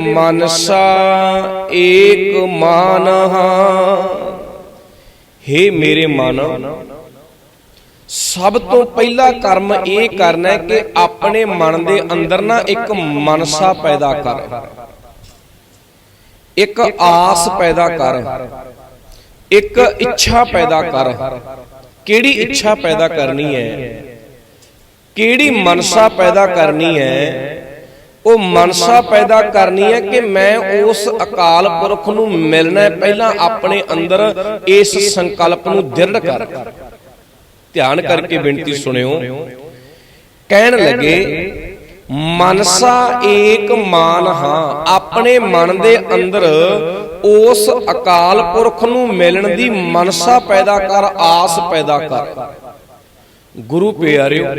ਮਨਸਾ ਏਕ ਮਾਨਹਾ ਹੇ ਮੇਰੇ ਮਨ, ਸਭ ਤੋਂ ਪਹਿਲਾ ਕਰਮ ਇਹ ਕਰਨਾ ਹੈ ਕਿ ਆਪਣੇ ਮਨ ਦੇ ਅੰਦਰ ਨਾ ਇੱਕ ਮਨਸਾ ਪੈਦਾ ਕਰ। ਇੱਕ ਆਸ ਪੈਦਾ ਕਰ। ਇੱਕ ਇੱਛਾ ਪੈਦਾ ਕਰ। ਕਿਹੜੀ ਇੱਛਾ ਪੈਦਾ ਕਰਨੀ ਹੈ? ਕਿਹੜੀ ਮਨਸਾ ਪੈਦਾ ਕਰਨੀ ਹੈ? ਉਹ ਮਨਸਾ ਪੈਦਾ ਕਰਨੀ ਹੈ ਕਿ ਮੈਂ ਉਸ ਅਕਾਲ ਪੁਰਖ ਨੂੰ ਮਿਲਣਾ ਹੈ। ਪਹਿਲਾਂ ਆਪਣੇ ਅੰਦਰ ਇਸ ਸੰਕਲਪ ਨੂੰ ਦ੍ਰਿੜ ਕਰ। ਧਿਆਨ ਕਰਕੇ ਬੇਨਤੀ ਸੁਣਿਓ। ਕਹਿਣ ਲੱਗੇ, ਮਨਸਾ ਏਕ ਮਾਨ ਹਾਂ। ਆਪਣੇ ਮਨ ਦੇ ਅੰਦਰ ਉਸ ਅਕਾਲ ਪੁਰਖ ਨੂੰ ਮਿਲਣ ਦੀ ਮਨਸਾ ਪੈਦਾ ਕਰ, ਆਸ ਪੈਦਾ ਕਰ। ਗੁਰੂ ਪਿਆਰਿਓ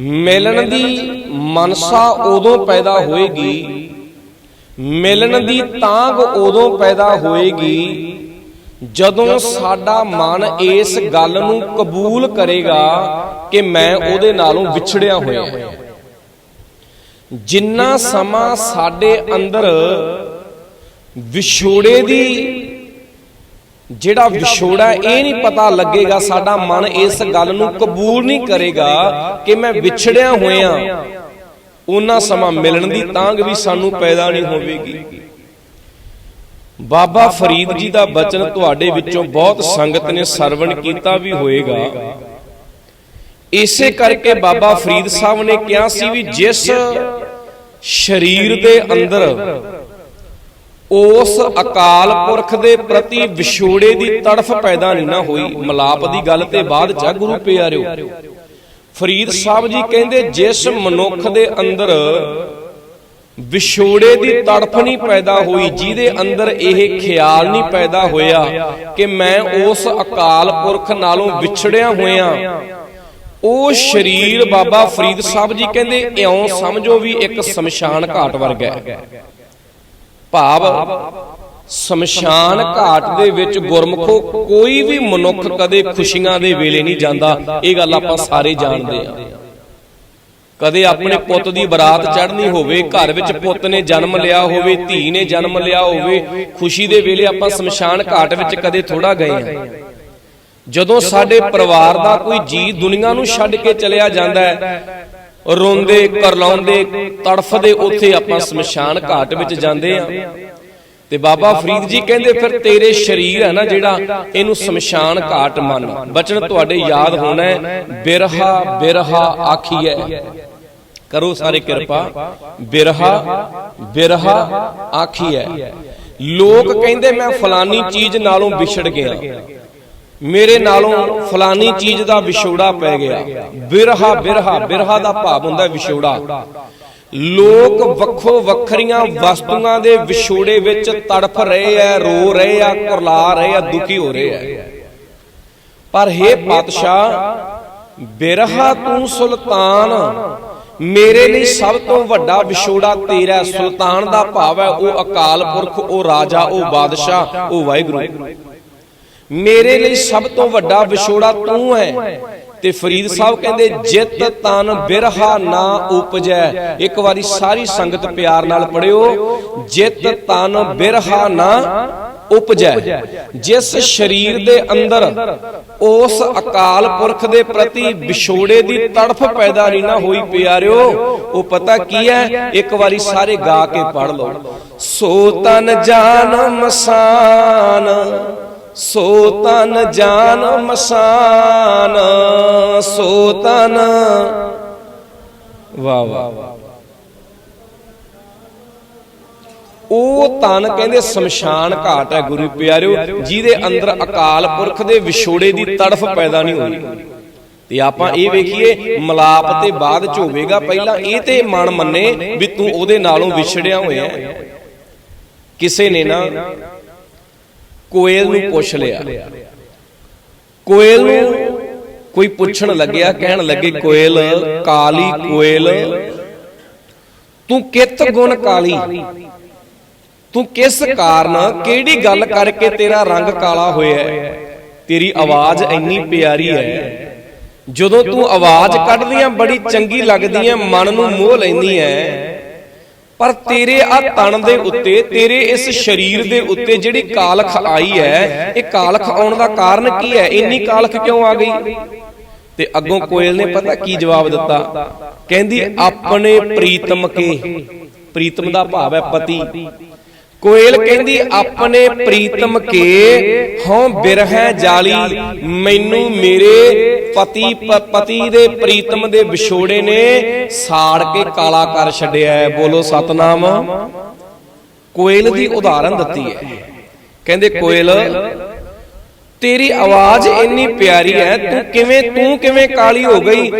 ਮਿਲਣ ਦੀ ਮਨਸਾ ਉਦੋਂ ਪੈਦਾ ਹੋਏਗੀ। ਮਿਲਣ ਦੀ ਤਾਂਗ ਉਦੋਂ ਪੈਦਾ ਹੋਏਗੀ ਜਦੋਂ ਸਾਡਾ ਮਨ ਇਸ ਗੱਲ ਨੂੰ ਕਬੂਲ ਕਰੇਗਾ ਕਿ ਮੈਂ ਉਹਦੇ ਨਾਲੋਂ ਵਿਛੜਿਆ ਹੋਇਆ ਹਾਂ। ਜਿੰਨਾ ਸਮਾਂ ਸਾਡੇ ਅੰਦਰ ਵਿਛੋੜੇ ਦੀ ਜਿਹੜਾ ਵਿਛੋੜਾ ਇਹ ਨਹੀਂ ਪਤਾ ਲੱਗੇਗਾ ਸਾਡਾ ਮਨ ਇਸ ਗੱਲ ਨੂੰ ਕਬੂਲ ਨਹੀਂ ਕਰੇਗਾ ਕਿ ਮੈਂ ਵਿਛੜਿਆ ਹੋਇਆ। ਉਹਨਾਂ ਸਮਾਂ ਮਿਲਣ ਦੀ ਤਾਂਗ ਵੀ ਸਾਨੂੰ ਪੈਦਾ ਨਹੀਂ ਹੋਵੇਗੀ। ਬਾਬਾ ਫਰੀਦ ਜੀ ਦਾ ਬਚਨ ਤੁਹਾਡੇ ਵਿੱਚੋਂ ਬਹੁਤ ਸੰਗਤ ਨੇ ਸਰਵਣ ਕੀਤਾ ਵੀ ਹੋਏਗਾ ਇਸੇ ਕਰਕੇ ਬਾਬਾ ਫਰੀਦ ਸਾਹਿਬ ਨੇ ਕਿਹਾ ਸੀ ਵੀ ਜਿਸ ਸਰੀਰ ਦੇ ਅੰਦਰ ਉਸ ਅਕਾਲ ਪੁਰਖ ਦੇ ਪ੍ਰਤੀ ਵਿਛੋੜੇ ਦੀ ਤੜਫ ਪੈਦਾ ਨਹੀਂ ਨਾ ਹੋਈ। ਮਲਾਪ ਦੀ ਗੱਲ ਤੇ ਬਾਅਦ ਚ ਗੁਰੂ ਪਿਆਰਿਓ। ਫਰੀਦ ਸਾਹਿਬ ਜੀ ਕਹਿੰਦੇ, ਜਿਸ ਮਨੁੱਖ ਦੇ ਅੰਦਰ ਵਿਛੋੜੇ ਦੀ ਤੜਫ ਨਹੀਂ ਪੈਦਾ ਹੋਈ, ਜਿਹਦੇ ਅੰਦਰ ਇਹ ਖਿਆਲ ਨਹੀਂ ਪੈਦਾ ਹੋਇਆ ਕਿ ਮੈਂ ਉਸ ਅਕਾਲ ਪੁਰਖ ਨਾਲੋਂ ਵਿਛੜਿਆ ਹੋਇਆ। ਉਹ ਸਰੀਰ ਬਾਬਾ ਫਰੀਦ ਸਾਹਿਬ ਜੀ ਕਹਿੰਦੇ, ਇਉਂ ਸਮਝੋ ਵੀ ਇੱਕ ਸ਼ਮਸ਼ਾਨ ਘਾਟ ਵਰਗਾ ਹੈ। ਭਾਵ ਸ਼ਮਸ਼ਾਨ ਘਾਟ ਦੇ ਵਿੱਚ ਗੁਰਮਖੋ ਕੋਈ ਵੀ ਮਨੁੱਖ ਕਦੇ ਖੁਸ਼ੀਆਂ ਦੇ ਵੇਲੇ ਨਹੀਂ ਜਾਂਦਾ। ਇਹ ਗੱਲ ਆਪਾਂ ਸਾਰੇ ਜਾਣਦੇ ਆ ਕਦੇ ਆਪਣੇ ਪੁੱਤ ਦੀ ਬਰਾਤ ਚੜ੍ਹਨੀ ਹੋਵੇ, ਘਰ ਵਿੱਚ ਪੁੱਤ ਨੇ ਜਨਮ ਲਿਆ ਹੋਵੇ, ਧੀ ਨੇ ਜਨਮ ਲਿਆ ਹੋਵੇ, ਖੁਸ਼ੀ ਦੇ ਵੇਲੇ ਆਪਾਂ ਸ਼ਮਸ਼ਾਨ ਘਾਟ ਵਿੱਚ ਕਦੇ ਥੋੜਾ ਗਏ ਆ ਜਦੋਂ ਸਾਡੇ ਪਰਿਵਾਰ ਦਾ ਕੋਈ ਜੀ ਦੁਨੀਆ ਨੂੰ ਛੱਡ ਕੇ ਚਲਿਆ ਜਾਂਦਾ ਹੈ ਰੋਂਦੇ, ਕਰਲਾਉਂਦੇ, ਤੜਫਦੇ ਉੱਥੇ ਆਪਾਂ ਸ਼ਮਸ਼ਾਨ ਘਾਟ ਵਿੱਚ ਜਾਂਦੇ ਆ। ਤੇ ਬਾਬਾ ਫਰੀਦ ਜੀ ਕਹਿੰਦੇ ਫਿਰ ਤੇਰੇ ਸਰੀਰ ਹੈ ਨਾ ਜਿਹੜਾ ਇਹਨੂੰ ਸ਼ਮਸ਼ਾਨ ਘਾਟ ਮੰਨ। ਬਚਨ ਤੁਹਾਡੇ ਯਾਦ ਹੋਣਾ ਬਿਰਹਾ ਬਿਰਹਾ ਆਖੀਐ। ਕਰੋ ਸਾਰੇ ਕਿਰਪਾ, ਬਿਰਹਾ ਬਿਰਹਾ ਆਖੀਐ। ਲੋਕ ਕਹਿੰਦੇ ਮੈਂ ਫਲਾਨੀ ਚੀਜ਼ ਨਾਲੋਂ ਵਿਛੜ ਗਿਆ। ਮੇਰੇ ਨਾਲੋਂ ਫਲਾਨੀ ਚੀਜ਼ ਦਾ ਵਿਛੋੜਾ ਪੈ ਗਿਆ। ਬਿਰਹਾ ਬਿਰਹਾ ਬਿਰਹਾ ਦਾ ਭਾਵ ਹੁੰਦਾ ਵਿਛੋੜਾ। ਲੋਕ ਵੱਖੋ ਵੱਖਰੀਆਂ ਵਸਤੂਆਂ ਦੇ ਵਿਛੋੜੇ ਵਿੱਚ ਤੜਫ ਰਹੇ ਐ ਰੋ ਰਹੇ ਆ, ਕੁਰਲਾ ਰਹੇ ਆ, ਦੁਖੀ ਹੋ ਰਹੇ ਐ ਪਰ हे ਪਾਤਸ਼ਾਹ, ਬਿਰਹਾ ਤੂੰ ਸੁਲਤਾਨ। ਮੇਰੇ ਲਈ ਸਭ ਤੋਂ ਵੱਡਾ ਵਿਛੋੜਾ ਤੇਰਾ ਸੁਲਤਾਨ ਦਾ ਭਾਵ ਹੈ, ਉਹ ਅਕਾਲ ਪੁਰਖ, ਉਹ ਰਾਜਾ, ਉਹ ਬਾਦਸ਼ਾਹ, ਉਹ ਵਾਹਿਗੁਰੂ। ਮੇਰੇ ਲਈ ਸਭ ਤੋਂ ਵੱਡਾ ਵਿਛੋੜਾ ਤੂੰ ਹੈ। ਤੇ ਫਰੀਦ ਸਾਹਿਬ ਕਹਿੰਦੇ, ਜਿਤ ਤਨ ਬਿਰਹਾ ਨਾ ਉਪਜੈ। ਇੱਕ ਵਾਰੀ ਸਾਰੀ ਸੰਗਤ ਪਿਆਰ ਨਾਲ ਪੜਿਓ ਜਿਤ ਤਨ ਬਿਰਹਾ ਨਾ ਉਪਜੈ। ਜਿਸ ਸਰੀਰ ਦੇ ਅੰਦਰ, ਉਸ ਅਕਾਲ ਪੁਰਖ ਦੇ ਪ੍ਰਤੀ ਵਿਛੋੜੇ ਦੀ ਤੜਫ ਪੈਦਾ ਨਹੀਂ ਨਾ ਹੋਈ ਪਿਆਰਿਓ, ਉਹ ਪਤਾ ਕੀ ਹੈ? ਇੱਕ ਵਾਰੀ ਸਾਰੇ ਗਾ ਕੇ ਪੜ ਲਓ। ਸੋ ਤਨ ਜਾਨ ਮਸਾਨ ਸੋ ਤਨ ਜਾਨ ਮਸਾਨ, ਸੋ ਤਨ ਵਾ ਵਾ ਉਹ ਤਨ ਕਹਿੰਦੇ ਸ਼ਮਸ਼ਾਨ ਘਾਟ ਹੈ ਗੁਰੂ ਪਿਆਰਿਓ, ਜਿਹਦੇ ਅੰਦਰ ਅਕਾਲ ਪੁਰਖ ਦੇ ਵਿਛੋੜੇ ਦੀ ਤੜਫ ਪੈਦਾ ਨਹੀਂ ਹੋਈ। ਤੇ ਆਪਾਂ ਇਹ ਵੇਖੀਏ, ਮਲਾਪ ਤੇ ਬਾਅਦ ਚ ਹੋਵੇਗਾ, ਪਹਿਲਾਂ ਇਹ ਤੇ ਮਨ ਮੰਨੇ ਵੀ ਤੂੰ ਉਹਦੇ ਨਾਲੋਂ ਵਿਛੜਿਆ ਹੋਇਆ ਕਿਸੇ ਨੇ ਨਾ ਕੋਇਲ ਨੂੰ ਪੁੱਛ ਲਿਆ। ਕੋਇਲ ਨੂੰ ਕੋਈ ਪੁੱਛਣ ਲੱਗਿਆ ਕਹਿਣ ਲੱਗੇ ਕੋਇਲ ਕਾਲੀ ਕੋਇਲ। ਤੂੰ ਕਿਤ ਗੁਣ ਕਾਲੀ? ਤੂੰ ਕਿਸ ਕਾਰਨ ਕਿਹੜੀ ਗੱਲ ਕਰਕੇ ਤੇਰਾ ਰੰਗ ਕਾਲਾ ਹੋਇਆ ਹੈ? ਤੇਰੀ ਆਵਾਜ਼ ਇੰਨੀ ਪਿਆਰੀ ਹੈ। ਜਦੋਂ ਤੂੰ ਆਵਾਜ਼ ਕੱਢਦੀ ਆਂ ਬੜੀ ਚੰਗੀ ਲੱਗਦੀ ਐ ਮਨ ਨੂੰ ਮੋਹ ਲੈਂਦੀ ਐ ਪਰ ਤੇਰੇ ਆ ਤਣ ਦੇ ਉੱਤੇ ਤੇਰੇ ਇਸ ਸਰੀਰ ਦੇ ਉੱਤੇ ਜਿਹੜੀ ਕਾਲਖ ਆਈ ਹੈ ਇਹ ਕਾਲਖ ਆਉਣ ਦਾ ਕਾਰਨ ਕੀ ਹੈ? ਇੰਨੀ ਕਾਲਖ ਕਿਉਂ ਆ ਗਈ? ਤੇ ਅੱਗੋਂ ਕੋਇਲ ਨੇ ਪਤਾ ਕੀ ਜਵਾਬ ਦਿੱਤਾ? ਕਹਿੰਦੀ ਆਪਣੇ ਪ੍ਰੀਤਮ ਕੇ ਪ੍ਰੀਤਮ ਦਾ ਭਾਵ ਹੈ ਪਤੀ। ਕੋਇਲ ਕਹਿੰਦੀ ਆਪਣੇ ਪ੍ਰੀਤਮ ਕੇ ਹਉ ਬਿਰਹਿ ਜਾਲੀ। ਮੈਨੂੰ ਮੇਰੇ ਪਤੀ ਪਤੀ ਦੇ ਪ੍ਰੀਤਮ ਦੇ ਵਿਛੋੜੇ ਨੇ ਸਾੜ ਕੇ ਕਾਲਾ ਕਰ ਛੱਡਿਆ ਹੈ। ਬੋਲੋ ਸਤਨਾਮ। ਕੋਇਲ ਦੀ ਉਦਾਹਰਨ ਦਿੱਤੀ ਹੈ। ਕਹਿੰਦੇ ਕੋਇਲ ਤੇਰੀ ਆਵਾਜ਼ ਇੰਨੀ ਪਿਆਰੀ ਹੈ। ਤੂੰ ਕਿਵੇਂ ਤੂੰ ਕਿਵੇਂ ਕਾਲੀ ਹੋ ਗਈ?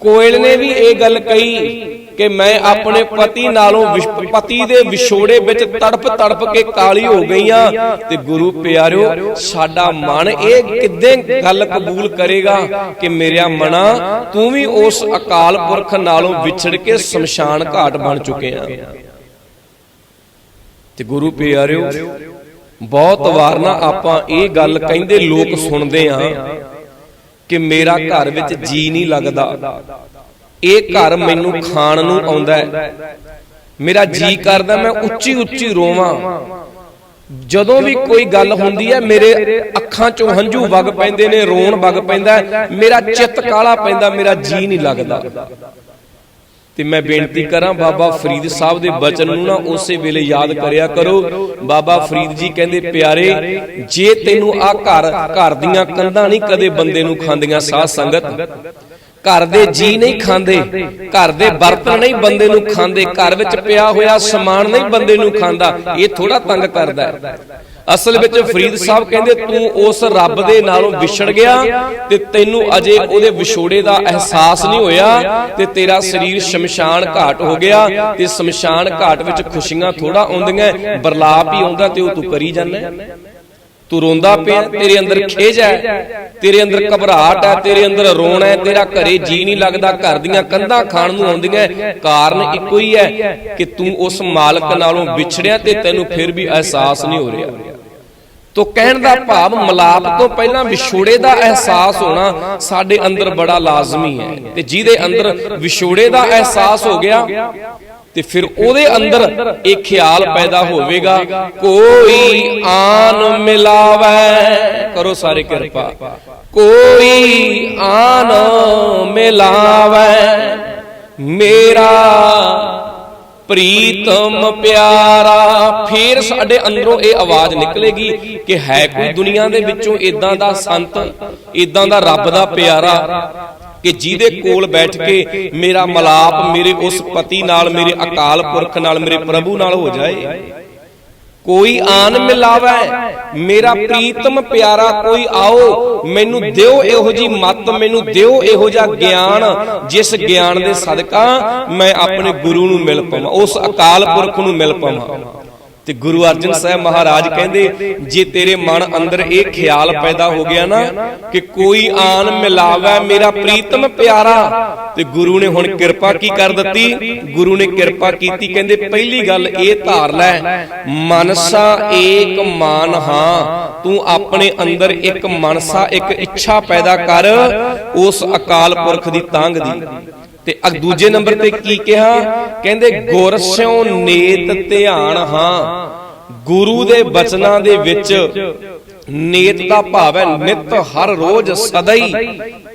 ਕੋਇਲ ਨੇ ਵੀ ਇਹ ਗੱਲ ਕਹੀ। ਕਿ ਮੈਂ ਆਪਣੇ ਪਤੀ ਨਾਲੋਂ ਪਤੀ ਦੇ ਵਿਛੋੜੇ ਵਿੱਚ ਤੜਪ ਤੜਪ ਕੇ ਕਾਲੀ ਹੋ ਗਈ ਆ ਤੇ ਗੁਰੂ ਪਿਆਰਿਓ ਸਾਡਾ ਮਨ ਇਹ ਕਿੱਦਾਂ ਗੱਲ ਕਬੂਲ ਕਰੇਗਾ ਕਿ ਮੇਰਿਆ ਮਨਾ ਤੂੰ ਵੀ ਉਸ ਅਕਾਲ ਪੁਰਖ ਨਾਲੋਂ ਵਿਛੜ ਕੇ ਸ਼ਮਸ਼ਾਨ ਘਾਟ ਬਣ ਚੁੱਕੇ ਆ ਤੇ ਗੁਰੂ ਪਿਆਰਿਓ ਬਹੁਤ ਵਾਰ ਨਾ ਆਪਾਂ ਇਹ ਗੱਲ ਕਹਿੰਦੇ ਲੋਕ ਸੁਣਦੇ ਆ ਕਿ ਮੇਰਾ ਘਰ ਵਿੱਚ ਜੀ ਨਹੀਂ ਲੱਗਦਾ। ਇਹ ਘਰ ਮੈਨੂੰ ਖਾਣ ਨੂੰ ਆਉਂਦਾ ਹੈ। ਮੇਰਾ ਜੀ ਕਰਦਾ ਮੈਂ ਉੱਚੀ ਉੱਚੀ ਰੋਵਾਂ। ਜਦੋਂ ਵੀ ਕੋਈ ਗੱਲ ਹੁੰਦੀ ਹੈ ਮੇਰੇ ਅੱਖਾਂ ਚੋਂ ਹੰਝੂ ਵਗ ਪੈਂਦੇ ਨੇ ਰੋਣ ਵਗ ਪੈਂਦਾ ਮੇਰਾ ਚਿੱਤ ਕਾਲਾ ਪੈਂਦਾ ਮੇਰਾ ਜੀ ਨਹੀਂ ਲੱਗਦਾ। ਤੇ ਮੈਂ ਬੇਨਤੀ ਕਰਾਂ ਬਾਬਾ ਫਰੀਦ ਸਾਹਿਬ ਦੇ ਬਚਨ ਨੂੰ ਨਾ ਉਸੇ ਵੇਲੇ ਯਾਦ ਕਰਿਆ ਕਰੋ। ਬਾਬਾ ਫਰੀਦ ਜੀ ਕਹਿੰਦੇ ਪਿਆਰੇ ਜੇ ਤੈਨੂੰ ਆ ਘਰ ਘਰ ਦੀਆਂ ਕੰਧਾਂ ਨਹੀਂ ਕਦੇ ਬੰਦੇ ਨੂੰ ਖਾਂਦੀਆਂ ਸਾਧ ਸੰਗਤ। ਘਰ ਦੇ ਜੀ ਨਹੀਂ ਖਾਂਦੇ ਘਰ ਦੇ ਬਰਤਨ ਨਹੀਂ ਬੰਦੇ ਨੂੰ ਖਾਂਦੇ ਘਰ ਵਿੱਚ ਪਿਆ ਹੋਇਆ ਸਮਾਨ ਨਹੀਂ ਬੰਦੇ ਨੂੰ ਖਾਂਦਾ। ਇਹ ਥੋੜਾ ਤੰਗ ਕਰਦਾ ਹੈ। ਅਸਲ ਵਿੱਚ ਫਰੀਦ ਸਾਹਿਬ ਕਹਿੰਦੇ ਤੂੰ ਉਸ ਰੱਬ ਦੇ ਨਾਲੋਂ ਵਿਛੜ ਗਿਆ ਤੇ ਤੈਨੂੰ ਅਜੇ ਉਹਦੇ ਵਿਛੋੜੇ ਦਾ ਅਹਿਸਾਸ ਨਹੀਂ ਹੋਇਆ ਤੇ ਤੇਰਾ ਸਰੀਰ ਸ਼ਮਸ਼ਾਨ ਘਾਟ ਹੋ ਗਿਆ ਤੇ ਸ਼ਮਸ਼ਾਨ ਘਾਟ ਵਿੱਚ ਖੁਸ਼ੀਆਂ ਥੋੜਾ ਆਉਂਦੀਆਂ ਬਰਲਾਪ ਹੀ ਆਉਂਦਾ ਤੇ ਉਹ ਤੂੰ ਕਰੀ ਜਾਂਦਾ ਤੂੰ ਰੋਂਦਾ ਪਿਆ ਤੇਰੇ ਅੰਦਰ ਖੇਜ ਹੈ ਤੇਰੇ ਅੰਦਰ ਘਬਰਾਹਟ ਹੈ ਤੇਰੇ ਅੰਦਰ ਰੋਣਾ ਹੈ ਤੇਰਾ ਘਰੇ ਜੀ ਨਹੀਂ ਲੱਗਦਾ ਘਰ ਦੀਆਂ ਕੰਧਾਂ ਖਾਣ ਨੂੰ ਆਉਂਦੀਆਂ ਕਾਰਨ ਇੱਕੋ ਹੀ ਹੈ ਕਿ ਤੂੰ ਉਸ ਮਾਲਕ ਨਾਲੋਂ ਵਿਛੜਿਆ ਤੇ ਤੈਨੂੰ ਫਿਰ ਵੀ ਅਹਿਸਾਸ ਨਹੀਂ ਹੋ ਰਿਹਾ। ਤੋ ਕਹਿਣ ਦਾ ਭਾਵ ਮਲਾਪ ਤੋਂ ਪਹਿਲਾਂ ਵਿਛੋੜੇ ਦਾ ਅਹਿਸਾਸ ਹੋਣਾ ਸਾਡੇ ਅੰਦਰ ਬੜਾ ਲਾਜ਼ਮੀ ਹੈ ਤੇ ਜਿਹਦੇ ਅੰਦਰ ਵਿਛੋੜੇ ਦਾ ਅਹਿਸਾਸ ਹੋ ਗਿਆ ਤੇ ਫਿਰ ਉਹਦੇ ਅੰਦਰ ਇਹ ਖਿਆਲ ਪੈਦਾ ਹੋਵੇਗਾ, ਕੋਈ ਆਨ ਮਿਲਾਵੇ, ਕਰੋ ਸਾਰੇ ਕਿਰਪਾ। ਕੋਈ ਆਨ ਮਿਲਾਵੇ, ਮੇਰਾ ਪ੍ਰੀਤਮ ਪਿਆਰਾ। ਫੇਰ ਸਾਡੇ ਅੰਦਰੋਂ ਇਹ ਆਵਾਜ਼ ਨਿਕਲੇਗੀ ਕਿ ਹੈ ਕੋਈ ਦੁਨੀਆ ਦੇ ਵਿੱਚੋਂ ਇਦਾਂ ਦਾ ਸੰਤ ਇਦਾਂ ਦਾ ਰੱਬ ਦਾ ਪਿਆਰਾ ਕਿ ਜਿਹਦੇ ਕੋਲ ਬੈਠ ਕੇ ਮੇਰਾ ਮਲਾਪ ਮੇਰੇ ਉਸ ਪਤੀ ਨਾਲ ਮੇਰੇ ਅਕਾਲ ਪੁਰਖ ਨਾਲ ਮੇਰੇ ਪ੍ਰਭੂ ਨਾਲ ਹੋ ਜਾਏ। ਕੋਈ ਆਨ ਮਿਲਾਵੇ। ਮੇਰਾ ਪ੍ਰੀਤਮ ਪਿਆਰਾ ਕੋਈ ਆਓ। ਮੈਨੂੰ ਦਿਓ ਇਹੋ ਜੀ ਮਤ ਮੈਨੂੰ ਦਿਓ ਇਹੋ ਜਿਹਾ ਗਿਆਨ ਜਿਸ ਗਿਆਨ ਦੇ ਸਦਕਾ ਮੈਂ ਆਪਣੇ ਗੁਰੂ ਨੂੰ ਮਿਲ ਪਾਵਾਂ ਉਸ ਅਕਾਲ ਪੁਰਖ ਨੂੰ ਮਿਲ ਪਾਵਾਂ। ਤੇ ਗੁਰੂ ਅਰਜਨ ਸਾਹਿਬ ਮਹਾਰਾਜ ਕਹਿੰਦੇ, ਜੇ ਤੇਰੇ ਮਨ ਅੰਦਰ ਇਹ ਖਿਆਲ ਪੈਦਾ ਹੋ ਗਿਆ ਨਾ ਕਿ ਕੋਈ ਆਨ ਮਿਲਾਵੇ ਮੇਰਾ ਪ੍ਰੀਤਮ ਪਿਆਰਾ, ਤੇ ਗੁਰੂ ਨੇ ਹੁਣ ਕਿਰਪਾ ਕੀ ਕਰ ਦਿੱਤੀ? ਗੁਰੂ ਨੇ ਕਿਰਪਾ ਕੀਤੀ, ਕਹਿੰਦੇ ਪਹਿਲੀ ਗੱਲ ਇਹ ਧਾਰ ਲੈ, ਮਨਸਾ ਏਕ ਮਾਨ ਹਾਂ, ਤੂੰ ਆਪਣੇ ਅੰਦਰ ਇੱਕ ਮਨਸਾ, ਇੱਕ ਇੱਛਾ ਪੈਦਾ ਕਰ, ਉਸ ਅਕਾਲ ਪੁਰਖ ਦੀ ਤਾਂਗ ਦੀ। ਤੇ ਅਗ ਦੂਜੇ ਨੰਬਰ ਤੇ ਕੀ ਕਿਹਾ? ਕਹਿੰਦੇ ਗੁਰ ਸਿਉ ਨੇਤ ਧਿਆਨ ਹਾਂ। ਗੁਰੂ ਦੇ ਬਚਨਾਂ ਦੇ ਵਿੱਚ ਨੇਤ ਦਾ ਭਾਵ ਹੈ ਨਿਤ ਹਰ ਰੋਜ਼ ਸਦਾ ਹੀ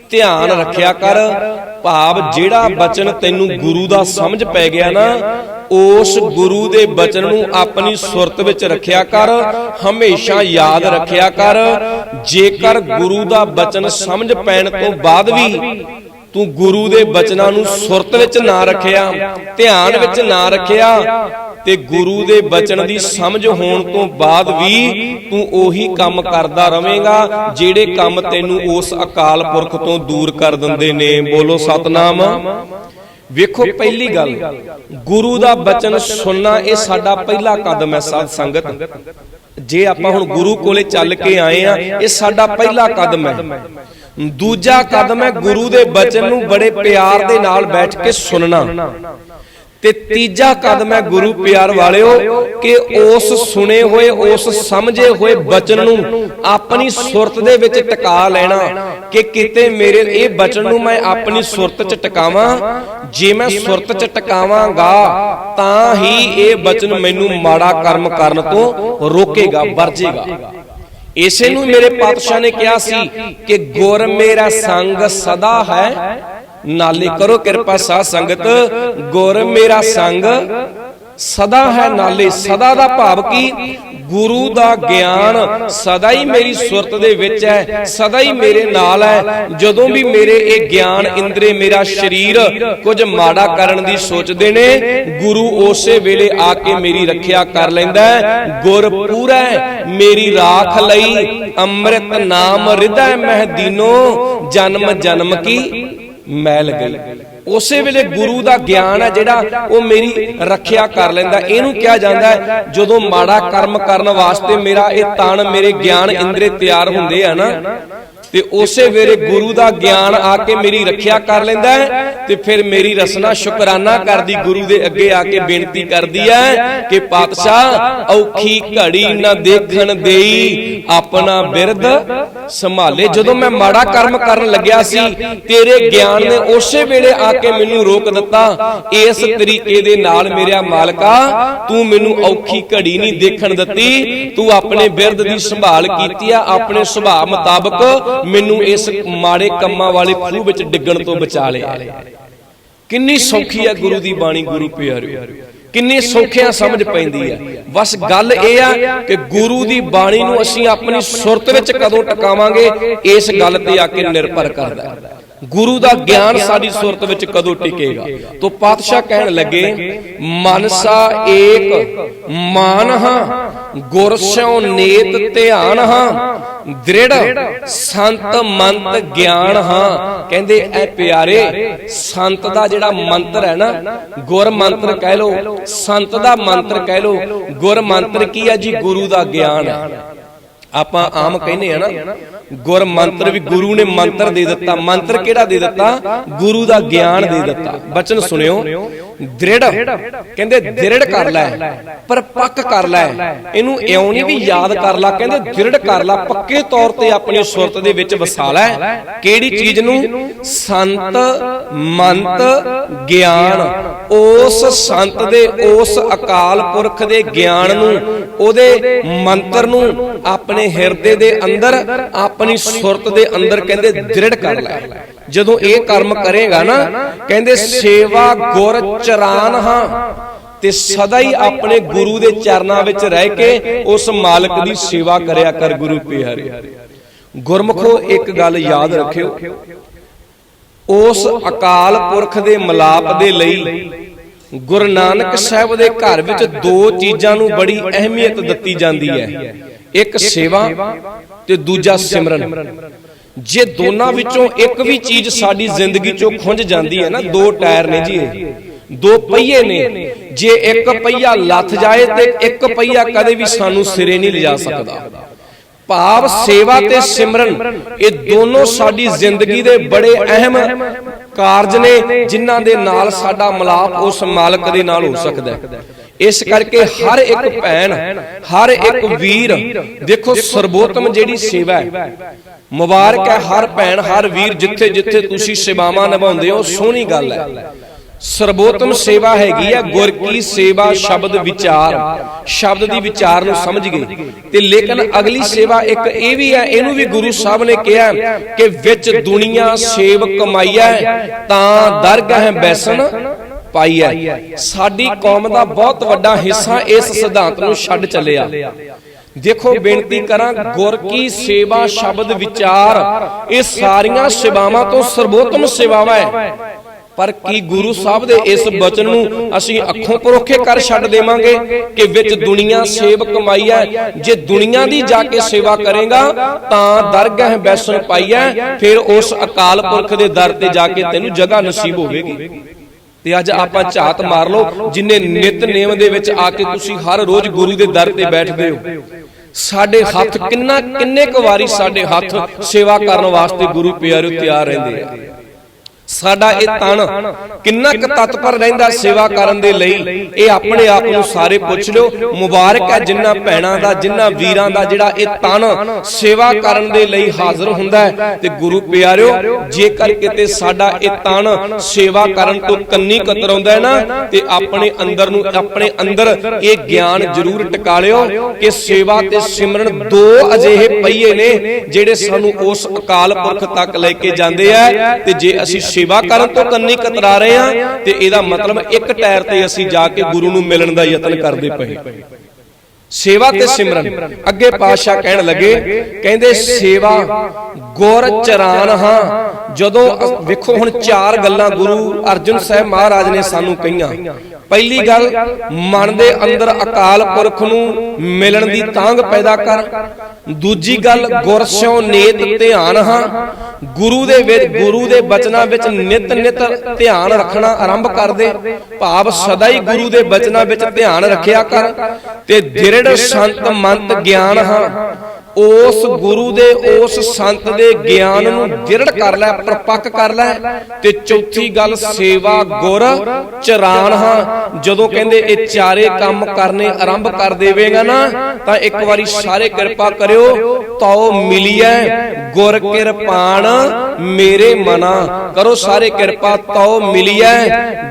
ਧਿਆਨ ਰੱਖਿਆ ਕਰ। ਭਾਵ ਜਿਹੜਾ ਬਚਨ ਤੈਨੂੰ ਗੁਰੂ ਦਾ ਸਮਝ ਪੈ ਗਿਆ ਨਾ ਉਸ ਗੁਰੂ ਦੇ ਬਚਨ ਨੂੰ ਆਪਣੀ ਸੁਰਤ ਵਿੱਚ ਰੱਖਿਆ ਕਰ ਹਮੇਸ਼ਾ ਯਾਦ ਰੱਖਿਆ ਕਰ। ਜੇਕਰ ਗੁਰੂ ਦਾ ਬਚਨ ਸਮਝ ਪੈਣ ਤੋਂ ਬਾਅਦ ਵੀ ਤੂੰ ਗੁਰੂ ਦੇ ਬਚਨਾਂ ਨੂੰ ਸੁਰਤ ਵਿੱਚ ਨਾ ਰੱਖਿਆ ਧਿਆਨ ਵਿੱਚ ਨਾ ਰੱਖਿਆ ਤੇ ਗੁਰੂ ਦੇ ਬਚਨ ਦੀ ਸਮਝ ਹੋਣ ਤੋਂ ਬਾਅਦ ਵੀ ਤੂੰ ਉਹੀ ਕੰਮ ਕਰਦਾ ਰਵੇਂਗਾ ਜਿਹੜੇ ਕੰਮ ਤੈਨੂੰ ਉਸ ਅਕਾਲ ਪੁਰਖ ਤੋਂ ਦੂਰ ਕਰ ਦਿੰਦੇ ਨੇ ਬੋਲੋ ਸਤਨਾਮ। ਵੇਖੋ ਪਹਿਲੀ ਗੱਲ ਗੁਰੂ ਦਾ ਬਚਨ ਸੁਣਨਾ ਇਹ ਸਾਡਾ ਪਹਿਲਾ ਕਦਮ ਹੈ ਸਾਧ ਸੰਗਤ। ਜੇ ਆਪਾਂ ਹੁਣ ਗੁਰੂ ਕੋਲੇ ਚੱਲ ਕੇ ਆਏ ਆ ਇਹ ਸਾਡਾ ਪਹਿਲਾ ਕਦਮ ਹੈ। ਦੂਜਾ ਕਦਮ ਹੈ ਗੁਰੂ ਦੇ ਬਚਨ ਨੂੰ ਬੜੇ ਪਿਆਰ ਦੇ ਨਾਲ ਬੈਠ ਕੇ ਸੁਣਨਾ। ਤੇ ਤੀਜਾ ਕਦਮ ਹੈ ਗੁਰੂ ਪਿਆਰ ਵਾਲਿਓ ਕਿ ਉਸ ਸੁਣੇ ਹੋਏ ਉਸ ਸਮਝੇ ਹੋਏ ਬਚਨ ਨੂੰ ਆਪਣੀ ਸੁਰਤ ਦੇ ਵਿੱਚ ਟਿਕਾ ਲੈਣਾ ਕਿ ਕਿਤੇ ਮੇਰੇ ਇਹ ਬਚਨ ਨੂੰ ਮੈਂ ਆਪਣੀ ਸੁਰਤ 'ਚ ਟਿਕਾਵਾਂ ਜੇ ਮੈਂ ਸੁਰਤ 'ਚ ਟਿਕਾਵਾਂਗਾ ਤਾਂ ਹੀ ਇਹ ਬਚਨ ਮੈਨੂੰ ਮਾੜਾ ਕਰਮ ਕਰਨ ਤੋਂ ਰੋਕੇਗਾ ਵਰਜੇਗਾ। ਇਸੇ ਨੂੰ ਮੇਰੇ ਪਾਤਸ਼ਾਹ ਨੇ ਕਿਹਾ ਸੀ ਕਿ ਗੁਰ ਮੇਰਾ ਸੰਗ ਸਦਾ ਹੈ। ਨਾਲੇ ਕਰੋ ਕਿਰਪਾ ਸਾਧ ਸੰਗਤ, ਗੁਰ ਮੇਰਾ ਸੰਗ ਸਦਾ ਹੈ ਨਾਲੇ ਸਦਾ ਦਾ ਭਾਵ ਕੀ? ਗੁਰੂ ਦਾ ਗਿਆਨ ਸਦਾ ਹੀ ਮੇਰੀ ਸੁਰਤ ਦੇ ਵਿੱਚ ਹੈ ਸਦਾ ਹੀ ਮੇਰੇ ਨਾਲ ਹੈ। ਜਦੋਂ ਵੀ ਮੇਰੇ ਇਹ ਗਿਆਨ ਇੰਦਰੇ ਮੇਰਾ ਸਰੀਰ ਕੁਝ ਮਾੜਾ ਕਰਨ ਦੀ ਸੋਚਦੇ ਨੇ ਗੁਰੂ ਉਸੇ ਵੇਲੇ ਆ ਕੇ ਮੇਰੀ ਰੱਖਿਆ ਕਰ ਲੈਂਦਾ ਹੈ। ਗੁਰ ਪੂਰਾ ਮੇਰੀ ਰਾਖ ਲਈ ਅੰਮ੍ਰਿਤ ਨਾਮ ਹਿਰਦੈ ਮਹਿ ਦੀਨੋ ਜਨਮ ਜਨਮ ਕੀ? ਮੈਲ ਗਈ। ਉਸੇ ਵੇਲੇ ਗੁਰੂ ਦਾ ਗਿਆਨ ਹੈ ਜਿਹੜਾ ਉਹ ਮੇਰੀ ਰੱਖਿਆ ਕਰ ਲੈਂਦਾ। ਇਹਨੂੰ ਕਿਹਾ ਜਾਂਦਾ ਹੈ, ਜਦੋਂ ਮਾੜਾ ਕਰਮ ਕਰਨ ਵਾਸਤੇ ਮੇਰਾ ਇਹ ਤਨ, ਮੇਰੇ ਗਿਆਨ ਇੰਦਰੇ ਤਿਆਰ ਹੁੰਦੇ ਆ ਨਾ ਤੇ ਉਸੇ ਵੇਲੇ ਗੁਰੂ ਦਾ ਗਿਆਨ ਆ ਕੇ ਮੇਰੀ ਰੱਖਿਆ ਕਰ ਲੈਂਦਾ ਹੈ ਤੇ ਫਿਰ ਮੇਰੀ ਰਸਨਾ ਸ਼ੁਕਰਾਨਾ ਕਰਦੀ ਗੁਰੂ ਦੇ ਅੱਗੇ ਆ ਕੇ ਬੇਨਤੀ ਕਰਦੀ ਹੈ ਕਿ ਪਾਤਸ਼ਾਹ ਔਖੀ ਘੜੀ ਨਾ ਦੇਖਣ ਦੇਈ ਆਪਣਾ ਬਿਰਧ ਸੰਭਾਲੇ। ਜਦੋਂ ਮੈਂ ਮਾੜਾ ਕਰਮ ਕਰਨ ਲੱਗਿਆ ਸੀ ਤੇਰੇ ਗਿਆਨ ਨੇ ਉਸੇ ਵੇਲੇ ਆ ਕੇ ਮੈਨੂੰ ਰੋਕ ਦਿੱਤਾ। ਇਸ ਤਰੀਕੇ ਦੇ ਨਾਲ ਮੇਰਿਆ ਮਾਲਕਾ ਤੂੰ ਮੈਨੂੰ ਔਖੀ ਘੜੀ ਨਹੀਂ ਦੇਖਣ ਦਿੱਤੀ। ਤੂੰ ਆਪਣੇ ਬਿਰਧ ਦੀ ਸੰਭਾਲ ਕੀਤੀ ਆ ਆਪਣੇ ਸੁਭਾਅ ਮੁਤਾਬਕ ਮੈਨੂੰ ਇਸ ਮਾੜੇ ਕੰਮਾਂ ਵਾਲੇ ਖੂਹ ਵਿੱਚ ਡਿੱਗਣ ਤੋਂ ਬਚਾ ਲਿਆ। ਕਿੰਨੀ ਸੌਖੀ ਹੈ ਗੁਰੂ ਦੀ ਬਾਣੀ ਗੁਰੂ ਪਿਆਰਿਓ। ਕਿੰਨੀ ਸੌਖਿਆਂ ਸਮਝ ਪੈਂਦੀ ਹੈ ਬਸ ਗੱਲ ਇਹ ਆ ਕਿ ਗੁਰੂ ਦੀ ਬਾਣੀ ਨੂੰ ਅਸੀਂ ਆਪਣੀ ਸੁਰਤ ਵਿੱਚ ਕਦੋਂ ਟਿਕਾਵਾਂਗੇ, ਇਸ ਗੱਲ ਤੇ ਆ ਕੇ ਨਿਰਭਰ ਕਰਦਾ। ਹੈ ਗੁਰੂ ਦਾ ਗਿਆਨ ਸਾਡੀ ਸੁਰਤ ਵਿੱਚ ਕਦੋਂ ਟਿਕੇਗਾ? ਤੋ ਪਾਤਸ਼ਾਹ ਕਹਿਣ ਲੱਗੇ, ਮਨਸਾ ਏਕ ਮਾਨ ਹਾਂ, ਗੁਰ ਸਿਉ ਨੇਤ ਧਿਆਨ ਹਾਂ, ਦ੍ਰਿੜ ਸੰਤ ਮੰਤ ਗਿਆਨ ਹਾਂ। ਕਹਿੰਦੇ, ਐ ਪਿਆਰੇ, ਸੰਤ ਦਾ ਜਿਹੜਾ ਮੰਤਰ ਹੈ ਨਾ, ਗੁਰ ਮੰਤਰ ਕਹਿ ਲੋ ਸੰਤ ਦਾ ਮੰਤਰ ਕਹਿ ਲੋ ਗੁਰ ਮੰਤਰ ਕੀ ਹੈ ਜੀ? ਗੁਰੂ ਦਾ ਗਿਆਨ ਹੈ। ਆਪਾਂ ਆਮ ਕਹਿੰਦੇ ਆ ਨਾ ਗੁਰ ਮੰਤਰ ਵੀ ਗੁਰੂ ਨੇ ਮੰਤਰ ਦੇ ਦਿੱਤਾ। ਮੰਤਰ ਕਿਹੜਾ ਦੇ ਦਿੱਤਾ? ਗੁਰੂ ਦਾ ਗਿਆਨ ਦੇ ਦਿੱਤਾ। ਬਚਨ ਸੁਣਿਓ। ਦ੍ਰਿੜ। ਕਹਿੰਦੇ ਦ੍ਰਿੜ ਕਰ ਲੈ ਪਰ ਪੱਕ ਕਰ ਲੈ। ਇਹਨੂੰ ਇਉਂ ਨਹੀਂ ਵੀ ਯਾਦ ਕਰ ਲੈ, ਕਹਿੰਦੇ ਦ੍ਰਿੜ ਕਰ ਲੈ, ਪੱਕੇ ਤੌਰ ਤੇ ਆਪਣੀ ਸੁਰਤ ਦੇ ਵਿੱਚ ਵਸਾ ਲੈ। ਕਿਹੜੀ ਚੀਜ਼ ਨੂੰ? ਸੰਤ, ਮੰਤ, ਗਿਆਨ। ਉਸ ਸੰਤ ਦੇ, ਉਸ ਅਕਾਲ ਪੁਰਖ ਦੇ ਗਿਆਨ ਨੂੰ, ਉਹਦੇ ਮੰਤਰ ਨੂੰ ਆਪਣੇ ਹਿਰਦੇ ਦੇ ਅੰਦਰ, ਆਪਣੀ ਸੁਰਤ ਦੇ ਅੰਦਰ ਕਹਿੰਦੇ ਦ੍ਰਿੜ ਕਰ ਲੈ। ਜਦੋਂ ਇਹ ਕਰਮ ਕਰੇਗਾ ਨਾ, ਕਹਿੰਦੇ ਸੇਵਾ ਗੁਰ ਚਰਾਨ ਹਾਂ ਤੇ ਸਦਾ ਹੀ ਆਪਣੇ ਗੁਰੂ ਦੇ ਚਰਨਾਂ ਵਿੱਚ ਰਹਿ ਕੇ ਉਸ ਮਾਲਕ ਦੀ ਸੇਵਾ ਕਰਿਆ ਕਰ ਗੁਰੂ ਪਿਆਰੇ। ਗੁਰਮਖੋ, ਇੱਕ ਗੱਲ ਯਾਦ ਰੱਖਿਓ। ਉਸ ਅਕਾਲ ਪੁਰਖ ਦੇ ਮਲਾਪ ਦੇ ਲਈ ਗੁਰੂ ਨਾਨਕ ਸਾਹਿਬ ਦੇ ਘਰ ਵਿੱਚ ਦੋ ਚੀਜ਼ਾਂ ਨੂੰ ਬੜੀ ਅਹਿਮੀਅਤ ਦਿੱਤੀ ਜਾਂਦੀ ਹੈ। ਇੱਕ ਸੇਵਾ ਤੇ ਦੂਜਾ ਸਿਮਰਨ। ਜੇ ਦੋਨਾਂ ਵਿੱਚੋਂ ਇੱਕ ਵੀ ਚੀਜ਼ ਸਾਡੀ ਜ਼ਿੰਦਗੀ ਚੋਂ ਖੁੰਝ ਜਾਂਦੀ ਹੈ ਨਾ ਦੋ ਟਾਇਰ ਨੇ ਜੀ ਇਹ। ਦੋ ਪਹੀਏ ਨੇ। ਜੇ ਇੱਕ ਪਹੀਆ ਲੱਥ ਜਾਏ ਤੇ ਇੱਕ ਪਹੀਆ ਕਦੇ ਵੀ ਸਾਨੂੰ ਸਿਰੇ ਨਹੀਂ ਲਿਜਾ ਸਕਦਾ। ਭਾਵ ਸੇਵਾ ਤੇ ਸਿਮਰਨ। ਇਹ ਦੋਨੋਂ ਸਾਡੀ ਜ਼ਿੰਦਗੀ ਦੇ ਬੜੇ ਅਹਿਮ ਕਾਰਜ ਨੇ ਜਿਨ੍ਹਾਂ ਦੇ ਨਾਲ ਸਾਡਾ ਮਲਾਪ ਉਸ ਮਾਲਕ ਦੇ ਨਾਲ ਹੋ। ਸਕਦਾ ਹੈ। ਇਸ ਕਰਕੇ ਹਰ ਇੱਕ ਭੈਣ ਹਰ ਇੱਕ ਵੀਰ ਦੇਖੋ ਸਰਬੋਤਮ ਜਿਹੜੀ ਸੇਵਾ ਹੈ ਮੁਬਾਰਕ ਹੈ ਹਰ ਭੈਣ ਹਰ ਵੀਰ ਜਿੱਥੇ ਜਿੱਥੇ ਤੁਸੀਂ ਸੇਵਾਵਾਂ ਨਿਭਾਉਂਦੇ ਹੋ ਸੋਹਣੀ ਗੱਲ ਹੈ। ਸਰਬੋਤਮ ਸੇਵਾ ਹੈਗੀ ਆ ਗੁਰ ਕੀ ਸੇਵਾ ਸ਼ਬਦ ਵਿਚਾਰ। ਸ਼ਬਦ ਦੀ ਵਿਚਾਰ ਨੂੰ ਸਮਝ ਗਏ। ਤੇ ਲੇਕਿਨ ਅਗਲੀ ਸੇਵਾ ਇੱਕ ਇਹ ਵੀ ਹੈ ਇਹਨੂੰ ਵੀ ਗੁਰੂ ਸਾਹਿਬ ਨੇ ਕਿਹਾ ਕਿ ਵਿੱਚ ਦੁਨੀਆ ਸੇਵ ਕਮਾਈਐ ਤਾਂ ਦਰਗਾਹ ਬੈਸਣ ਪਾਈਐ ਸਾਡੀ ਕੌਮ ਦਾ ਬਹੁਤ ਵੱਡਾ ਹਿੱਸਾ ਇਸ ਸਿਧਾਂਤ ਨੂੰ ਛੱਡ ਚੱਲਿਆ। ਦੇਖੋ ਬੇਨਤੀ ਕਰਾਂ ਗੁਰ ਕੀ ਸੇਵਾ ਸ਼ਬਦ ਵਿਚਾਰ। ਇਹ ਸਾਰੀਆਂ ਸੇਵਾਵਾਂ ਤੋਂ ਸਰਬੋਤਮ ਸੇਵਾਵਾਂ ਹੈ। ਪਰ ਕੀ ਗੁਰੂ ਸਾਹਿਬ ਦੇ ਇਸ ਬਚਨ ਨੂੰ ਅਸੀਂ ਅੱਖੋਂ ਪਰੋਖੇ ਕਰ ਛੱਡ ਦੇਵਾਂਗੇ ਕਿ ਵਿੱਚ ਦੁਨੀਆ ਸੇਵ ਕਮਾਈ ਹੈ। ਜੇ ਦੁਨੀਆ ਦੀ ਜਾ ਕੇ ਸੇਵਾ ਕਰੇਗਾ ਤਾਂ ਦਰਗਾਹ ਬੈਸਣ ਪਾਈਐ ਫਿਰ ਉਸ ਅਕਾਲ ਪੁਰਖ ਦੇ ਦਰ ਤੇ ਜਾ ਕੇ ਤੈਨੂੰ ਜਗ੍ਹਾ ਨਸੀਬ ਹੋਵੇਗੀ। ਤੇ ਅੱਜ ਆਪਾਂ ਝਾਤ ਮਾਰ ਲਓ ਜਿਨੇ ਨਿਤ ਨੇਮ ਦੇ ਵਿੱਚ ਆ ਕੇ ਤੁਸੀਂ ਹਰ ਰੋਜ਼ ਗੁਰੂ ਦੇ ਦਰ ਤੇ ਬੈਠਦੇ ਹੋ। ਸਾਡੇ ਹੱਥ ਕਿੰਨਾ ਕਿੰਨੇ ਕੁ ਵਾਰੀ ਸਾਡੇ ਹੱਥ ਸੇਵਾ ਕਰਨ ਵਾਸਤੇ ਗੁਰੂ ਪਿਆਰਿਓ ਤਿਆਰ ਰਹਿੰਦੇ ਆ। ਸਾਡਾ ਇਹ ਤਨ ਕਿੰਨਾ ਕੁ ਤਤਪਰ ਰਹਿੰਦਾ ਸੇਵਾ ਕਰਨ ਦੇ ਲਈ ਇਹ ਆਪਣੇ ਆਪ ਨੂੰ ਸਾਰੇ ਪੁੱਛ ਲਿਓ। ਮੁਬਾਰਕ ਹੈ ਜਿਨ੍ਹਾਂ ਭੈਣਾਂ ਦਾ ਜਿਨ੍ਹਾਂ ਵੀਰਾਂ ਦਾ ਜਿਹੜਾ ਇਹ ਤਨ ਸੇਵਾ ਕਰਨ ਦੇ ਲਈ ਹਾਜ਼ਰ ਹੁੰਦਾ ਹੈ ਤੇ ਗੁਰੂ ਪਿਆਰਿਓ ਜੇਕਰ ਕਿਤੇ ਸਾਡਾ ਇਹ ਤਨ ਸੇਵਾ ਕਰਨ ਤੋਂ ਕੰਨੀ ਕਤਰਾਉਂਦਾ ਹੈ ਨਾ ਤੇ ਆਪਣੇ ਅੰਦਰ ਨੂੰ ਆਪਣੇ ਅੰਦਰ ਇਹ ਗਿਆਨ ਜ਼ਰੂਰ ਟਿਕਾ ਲਿਓ ਕਿ ਸੇਵਾ ਤੇ ਸਿਮਰਨ ਦੋ ਅਜਿਹੇ ਪਹੀਏ ਨੇ ਜਿਹੜੇ ਸਾਨੂੰ ਉਸ ਅਕਾਲ ਪੁਰਖ ਤੱਕ ਲੈ ਕੇ ਜਾਂਦੇ ਆ ਤੇ ਜੇ ਅਸੀਂ ਸੇਵਾ ਕਰਨ ਤੋਂ ਕੰਨੀ ਕਤਰਾ ਰਹੇ ਆ ਤੇ ਇਹਦਾ ਮਤਲਬ ਇੱਕ ਟਾਇਰ ਤੇ ਅਸੀਂ ਜਾ ਕੇ ਗੁਰੂ ਨੂੰ ਮਿਲਣ ਦਾ ਯਤਨ ਕਰਦੇ ਪਏ। ਸੇਵਾ ਤੇ ਸਿਮਰਨ। ਅੱਗੇ ਪਾਤਸ਼ਾਹ ਕਹਿਣ ਲੱਗੇ ਕਹਿੰਦੇ ਸੇਵਾ ਗੁਰ ਚਰਾਨ ਹਾਂ। ਜਦੋਂ ਵੇਖੋ ਹੁਣ ਚਾਰ ਗੱਲਾਂ ਗੁਰੂ ਅਰਜਨ ਸਾਹਿਬ ਮਹਾਰਾਜ ਨੇ ਸਾਨੂੰ ਕਹੀਆਂ। ਪਹਿਲੀ ਗੱਲ ਮਨ ਦੇ ਅੰਦਰ ਅਕਾਲ ਪੁਰਖ ਨੂੰ ਮਿਲਣ ਦੀ ਤਾਂਗ ਪੈਦਾ ਕਰ। ਦੂਜੀ ਗੱਲ ਗੁਰ ਸਿਉ ਨੇਤ ਧਿਆਨ ਹਾਂ। ਗੁਰੂ ਦੇ ਵਿੱਚ ਗੁਰੂ ਦੇ ਬਚਨਾਂ ਵਿੱਚ ਨਿਤ ਨਿਤ ਧਿਆਨ ਰੱਖਣਾ ਆਰੰਭ ਕਰ ਦੇ ਭਾਵ ਸਦਾ ਹੀ ਗੁਰੂ ਦੇ ਬਚਨਾਂ ਵਿੱਚ ਧਿਆਨ ਰੱਖਿਆ ਕਰ। ਤੇ ਦ੍ਰਿੜ ਸੰਤ ਮੰਤ ਗਿਆਨ ਹਾਂ ਉਸ ਗੁਰੂ ਦੇ ਉਸ ਸੰਤ ਦੇ ਗਿਆਨ ਨੂੰ ਦ੍ਰਿੜ ਕਰ ਲੈ ਪ੍ਰਪੱਕ ਕਰ ਲੈ ਤੇ ਚੌਥੀ ਗੱਲ ਸੇਵਾ ਗੁਰ ਚਰਾਨ ਹਾਂ। ਜਦੋਂ ਕਹਿੰਦੇ ਇਹ ਚਾਰੇ ਕੰਮ ਕਰਨੇ ਆਰੰਭ ਕਰ ਦੇਵੇਗਾ ਨਾ ਤਾਂ ਇੱਕ ਵਾਰੀ ਸਾਰੇ ਕਿਰਪਾ ਕਰਿਓ ਤਉ ਮਿਲੀਐ ਗੁਰ ਕਿਰਪਾਨ ਮੇਰੇ ਮਨਾ। ਕਰੋ ਸਾਰੇ ਕਿਰਪਾ ਤਉ ਮਿਲੀਐ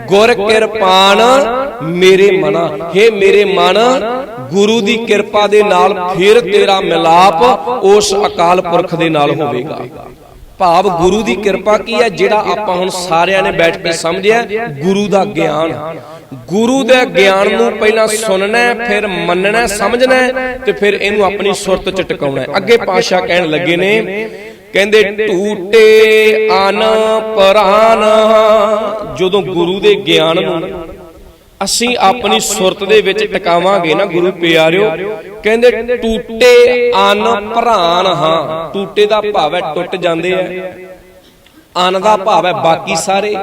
ਗੁਰ ਕਿਰਪਾਨ ਮੇਰੇ ਮਨਾ हे ਮੇਰੇ ਮਨ, ਗੁਰੂ ਦੀ ਕਿਰਪਾ ਦੇ ਨਾਲ ਫਿਰ ਤੇਰਾ ਮਿਲਾਪ ਉਸ ਅਕਾਲ ਪੁਰਖ ਦੇ ਨਾਲ ਹੋਵੇਗਾ। ਭਾਵ ਗੁਰੂ ਦੀ ਕਿਰਪਾ ਕੀ ਹੈ? ਜਿਹੜਾ ਆਪਾਂ ਹੁਣ ਸਾਰਿਆਂ ਨੇ ਬੈਠ ਕੇ ਸਮਝਿਆ, ਗੁਰੂ ਦਾ ਗਿਆਨ। ਗੁਰੂ ਦੇ ਗਿਆਨ ਨੂੰ ਪਹਿਲਾਂ ਸੁਣਨਾ ਫਿਰ ਮੰਨਣਾ ਸਮਝਣਾ ਤੇ ਫਿਰ ਇਹਨੂੰ ਆਪਣੀ ਸੁਰਤ ਚ ਟਿਕਾਉਣਾ ਅੱਗੇ ਪਾਸ਼ਾ ਕਹਿਣ ਲੱਗੇ ਨੇ, ਕਹਿੰਦੇ, ਟੂਟੇ ਅਨ ਪ੍ਰਾਨ, ਜਦੋਂ ਗੁਰੂ ਦੇ ਗਿਆਨ ਨੂੰ ਅਸੀਂ ਆਪਣੀ ਸੁਰਤ ਦੇ ਵਿੱਚ ਟਿਕਾਵਾਂਗੇ ਨਾ ਗੁਰੂ ਪਿਆਰਿਓ। ਕਹਿੰਦੇ ਟੂਟੇ ਅਨ ਭਰਾਨ ਹਾਂ ਟੂਟੇ ਦਾ ਭਾਵ ਹੈ ਟੁੱਟ ਜਾਂਦੇ ਆ। ਅਨ ਦਾ ਭਾਵ ਹੈ ਬਾਕੀ ਸਾਰੇ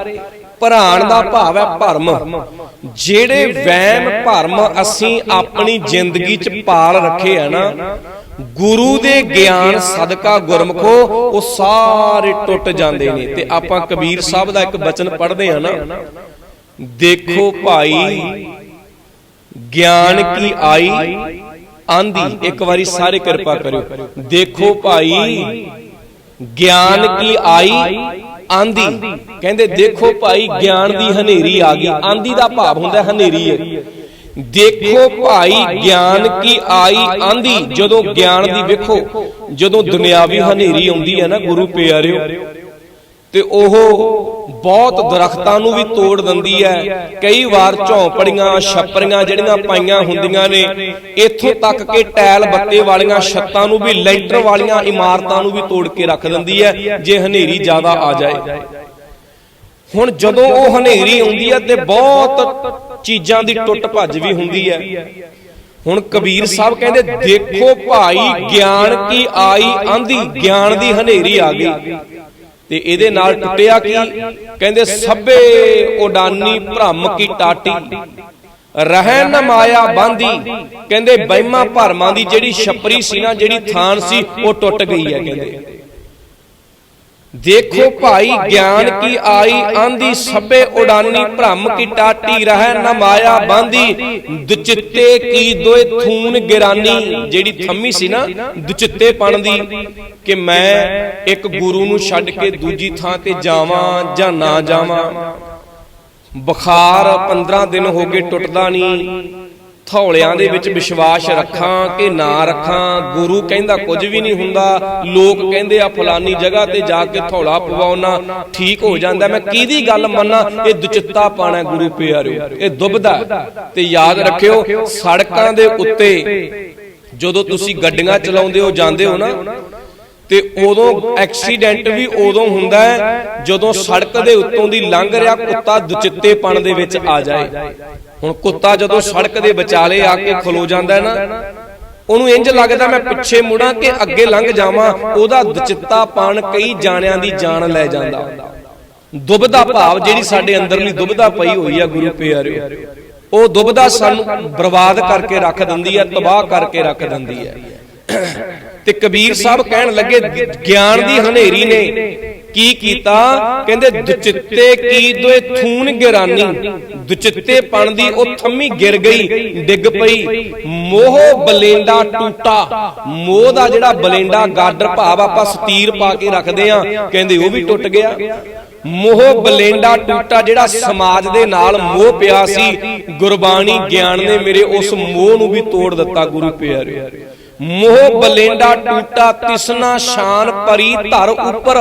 ਭਰਾਨ ਦਾ ਭਾਵ ਹੈ ਭਰਮ। ਜਿਹੜੇ ਵਹਿਮ ਭਰਮ ਅਸੀਂ ਆਪਣੀ ਜ਼ਿੰਦਗੀ 'ਚ ਪਾਲ ਰੱਖੇ ਆ ਨਾ ਗੁਰੂ ਦੇ ਗਿਆਨ ਸਦਕਾ ਗੁਰਮਖੋ ਉਹ ਸਾਰੇ ਟੁੱਟ ਜਾਂਦੇ ਨੇ। ਤੇ ਆਪਾਂ ਕਬੀਰ ਸਾਹਿਬ ਦਾ ਇੱਕ ਬਚਨ ਪੜ੍ਹਦੇ ਆ ਨਾ ਦੇਖੋ ਭਾਈ ਗਿਆਨ ਕੀ ਆਈ? ਆਂਦੀ ਇੱਕ ਵਾਰੀ ਸਾਰੇ ਕਿਰਪਾ ਕਰਿਓ। ਦੇਖੋ ਭਾਈ ਗਿਆਨ ਕੀ ਆਈ? ਆਂਦੀ। ਕਹਿੰਦੇ ਦੇਖੋ ਭਾਈ ਗਿਆਨ ਦੀ ਹਨੇਰੀ ਆ ਗਈ। ਆਂਦੀ ਦਾ ਭਾਵ ਹੁੰਦਾ ਹਨੇਰੀ ਹੈ। ਦੇਖੋ ਭਾਈ ਗਿਆਨ ਕੀ ਆਈ? ਆਂਦੀ ਜਦੋਂ ਗਿਆਨ ਦੀ ਵੇਖੋ ਜਦੋਂ ਦੁਨਿਆਵੀ ਹਨੇਰੀ ਆਉਂਦੀ ਹੈ ਨਾ ਗੁਰੂ ਪਿਆਰਿਓ ਤੇ ਉਹ ਬਹੁਤ ਦਰਖਤਾਂ ਨੂੰ ਵੀ ਤੋੜ ਦਿੰਦੀ ਹੈ। ਕਈ ਵਾਰ ਝੌਂਪੜੀਆਂ, ਛੱਪਰੀਆਂ ਜਿਹੜੀਆਂ ਪਾਈਆਂ ਹੁੰਦੀਆਂ ਨੇ, ਇੱਥੋਂ ਤੱਕ ਕਿ ਟੈਲ ਬੱਤੇ ਵਾਲੀਆਂ ਛੱਤਾਂ ਨੂੰ ਵੀ, ਲੈਂਟਰ ਵਾਲੀਆਂ ਇਮਾਰਤਾਂ ਨੂੰ ਵੀ ਤੋੜ ਕੇ ਰੱਖ ਦਿੰਦੀ ਹੈ, ਜੇ ਹਨੇਰੀ ਜ਼ਿਆਦਾ ਆ ਜਾਏ। ਹੁਣ ਜਦੋਂ ਉਹ ਹਨੇਰੀ ਆਉਂਦੀ ਹੈ ਤੇ ਬਹੁਤ ਚੀਜ਼ਾਂ ਦੀ ਟੁੱਟ ਭੱਜ ਵੀ ਹੁੰਦੀ ਹੈ। ਹੁਣ ਕਬੀਰ ਸਾਹਿਬ ਕਹਿੰਦੇ, ਦੇਖੋ ਭਾਈ, ਗਿਆਨ ਕੀ ਆਈ ਆਂਦੀ ਗਿਆਨ ਦੀ ਹਨੇਰੀ ਆ ਗਈ। ਤੇ ਇਹਦੇ ਨਾਲ ਟੁੱਟਿਆ ਕੀ? ਕਹਿੰਦੇ ਸਭੇ ਉਡਾਨੀ ਭ੍ਰਮ ਕੀ ਟਾਟੀ। ਰਹਿ ਨ ਮਾਇਆ ਬਾਂਦੀ ਕਹਿੰਦੇ ਬਹਿਮਾ ਭਰਮਾਂ ਦੀ ਜਿਹੜੀ ਛਪਰੀ ਸੀ ਨਾ ਜਿਹੜੀ ਥਾਨ ਸੀ ਉਹ ਟੁੱਟ ਗਈ ਹੈ ਕਹਿੰਦੇ। ਦੇਖੋ ਭਾਈ ਗਿਆਨ ਕੀ ਆਈ ਆਂਦੀ ਸਭੇ ਉਡਾਨੀ ਭ੍ਰਮ ਕੀ ਟਾਟੀ ਰਹਿ ਨ ਮਾਇਆ ਬਾਂਦੀ। ਦੁਚਿੱਤੇ ਕੀ ਦੋਏ ਥੂਨ ਗਿਰਾਨੀ। ਜਿਹੜੀ ਥੰਮੀ ਸੀ ਨਾ ਦੁਚਿੱਤੇ ਪਣ ਦੀ ਕਿ ਮੈਂ ਇੱਕ ਗੁਰੂ ਨੂੰ ਛੱਡ ਕੇ ਦੂਜੀ ਥਾਂ ਤੇ ਜਾਵਾਂ ਜਾਂ ਨਾ ਜਾਵਾਂ। ਬੁਖਾਰ 15 ਦਿਨ ਹੋ ਗਏ ਟੁੱਟਦਾ ਨਹੀਂ। ਥੌਲਿਆਂ ਦੇ ਵਿੱਚ ਵਿਸ਼ਵਾਸ ਰੱਖਾਂ ਕਿ ਨਾ ਰੱਖਾਂ ਗੁਰੂ ਕਹਿੰਦਾ ਕੁਝ ਵੀ ਨਹੀਂ ਹੁੰਦਾ। ਲੋਕ ਕਹਿੰਦੇ ਆ ਫਲਾਨੀ ਜਗ੍ਹਾ ਤੇ ਜਾ ਕੇ ਥੌਲਾ ਪਵਾਉਣਾ ਠੀਕ ਹੋ ਜਾਂਦਾ। ਮੈਂ ਕਿਹਦੀ ਗੱਲ ਮੰਨਾਂ? ਇਹ ਦੁਚਿੱਤਾ ਪਾਣਾ ਗੁਰੂ ਪਿਆਰਿਓ। ਇਹ ਦੁਬਦਾ। ਤੇ ਯਾਦ ਰੱਖਿਓ ਸੜਕਾਂ ਦੇ ਉੱਤੇ ਜਦੋਂ ਤੁਸੀਂ ਗੱਡੀਆਂ ਚਲਾਉਂਦੇ ਹੋ ਜਾਂਦੇ ਹੋ ਨਾ ਤੇ ਉਦੋਂ ਐਕਸੀਡੈਂਟ ਵੀ ਉਦੋਂ ਹੁੰਦਾ ਹੈ ਜਦੋਂ ਸੜਕ ਦੇ ਉੱਤੋਂ ਦੀ ਲੰਘ ਰਿਹਾ ਕੁੱਤਾ ਦੁਚਿੱਤੇਪਣ ਦੇ ਵਿੱਚ ਆ ਜਾਏ। ਹੁਣ ਕੁੱਤਾ ਜਦੋਂ ਸੜਕ ਦੇ ਵਿਚਾਲੇ ਆ ਕੇ ਖਲੋ ਜਾਂਦਾ ਨਾ, ਉਹਨੂੰ ਇੰਜ ਲੱਗਦਾ ਮੈਂ ਪਿੱਛੇ ਮੁੜਾਂ ਕਿ ਅੱਗੇ ਲੰਘ ਜਾਵਾਂ, ਉਹਦਾ ਦੁਚਿੱਤਾਪਣ ਕਈ ਜਾਣਿਆਂ ਦੀ ਜਾਨ ਲੈ ਜਾਂਦਾ। ਦੁਬਦਾ ਭਾਵ ਜਿਹੜੀ ਸਾਡੇ ਅੰਦਰਲੀ ਦੁਬਦਾ ਪਈ ਹੋਈ ਆ ਗੁਰੂ ਪਿਆਰਿਓ, ਉਹ ਦੁਬਦਾ ਸਾਨੂੰ ਬਰਬਾਦ ਕਰਕੇ ਰੱਖ ਦਿੰਦੀ ਹੈ ਤਬਾਹ ਕਰਕੇ ਰੱਖ ਦਿੰਦੀ ਹੈ ਤੇ ਕਬੀਰ ਸਾਹਿਬ ਕਹਿਣ ਲੱਗੇ, ਗਿਆਨ ਦੀ ਹਨੇਰੀ ਨੇ। ਕੀ ਕੀਤਾ? ਕਹਿੰਦੇ ਦੁਚਿੱਤੇ ਕੀ ਦੋਏ ਥੂਨ ਗਿਰਾਨੀ। ਦੁਚਿੱਤੇ ਪਣ ਦੀ ਉਹ ਥੰਮੀ ਗਿਰ ਗਈ, ਡਿੱਗ ਪਈ। ਮੋਹ ਬਲੇਂਡਾ ਟੂਟਾ। ਮੋਹ ਦਾ ਜਿਹੜਾ ਬਲੇਂਡਾ ਗਾਡਰ ਭਾਵ ਆਪਾਂ ਸਤੀਰ ਪਾ ਕੇ ਰੱਖਦੇ ਆ, ਕਹਿੰਦੇ, ਉਹ ਵੀ ਟੁੱਟ ਗਿਆ। ਮੋਹ ਬਲੇਂਡਾ ਟੂਟਾ ਜਿਹੜਾ ਸਮਾਜ ਦੇ ਨਾਲ ਮੋਹ ਪਿਆ ਸੀ, ਗੁਰਬਾਣੀ ਗਿਆਨ ਨੇ ਮੇਰੇ ਉਸ ਮੋਹ ਨੂੰ ਵੀ ਤੋੜ ਦਿੱਤਾ ਗੁਰੂ ਪਿਆਰਿਓ ਮੋਹ ਬਲੇਂਡਾ ਟੂਟਾ, ਤਿਸਨਾ ਸ਼ਾਨ ਪਰੀ ਧਰ ਉੱਪਰ।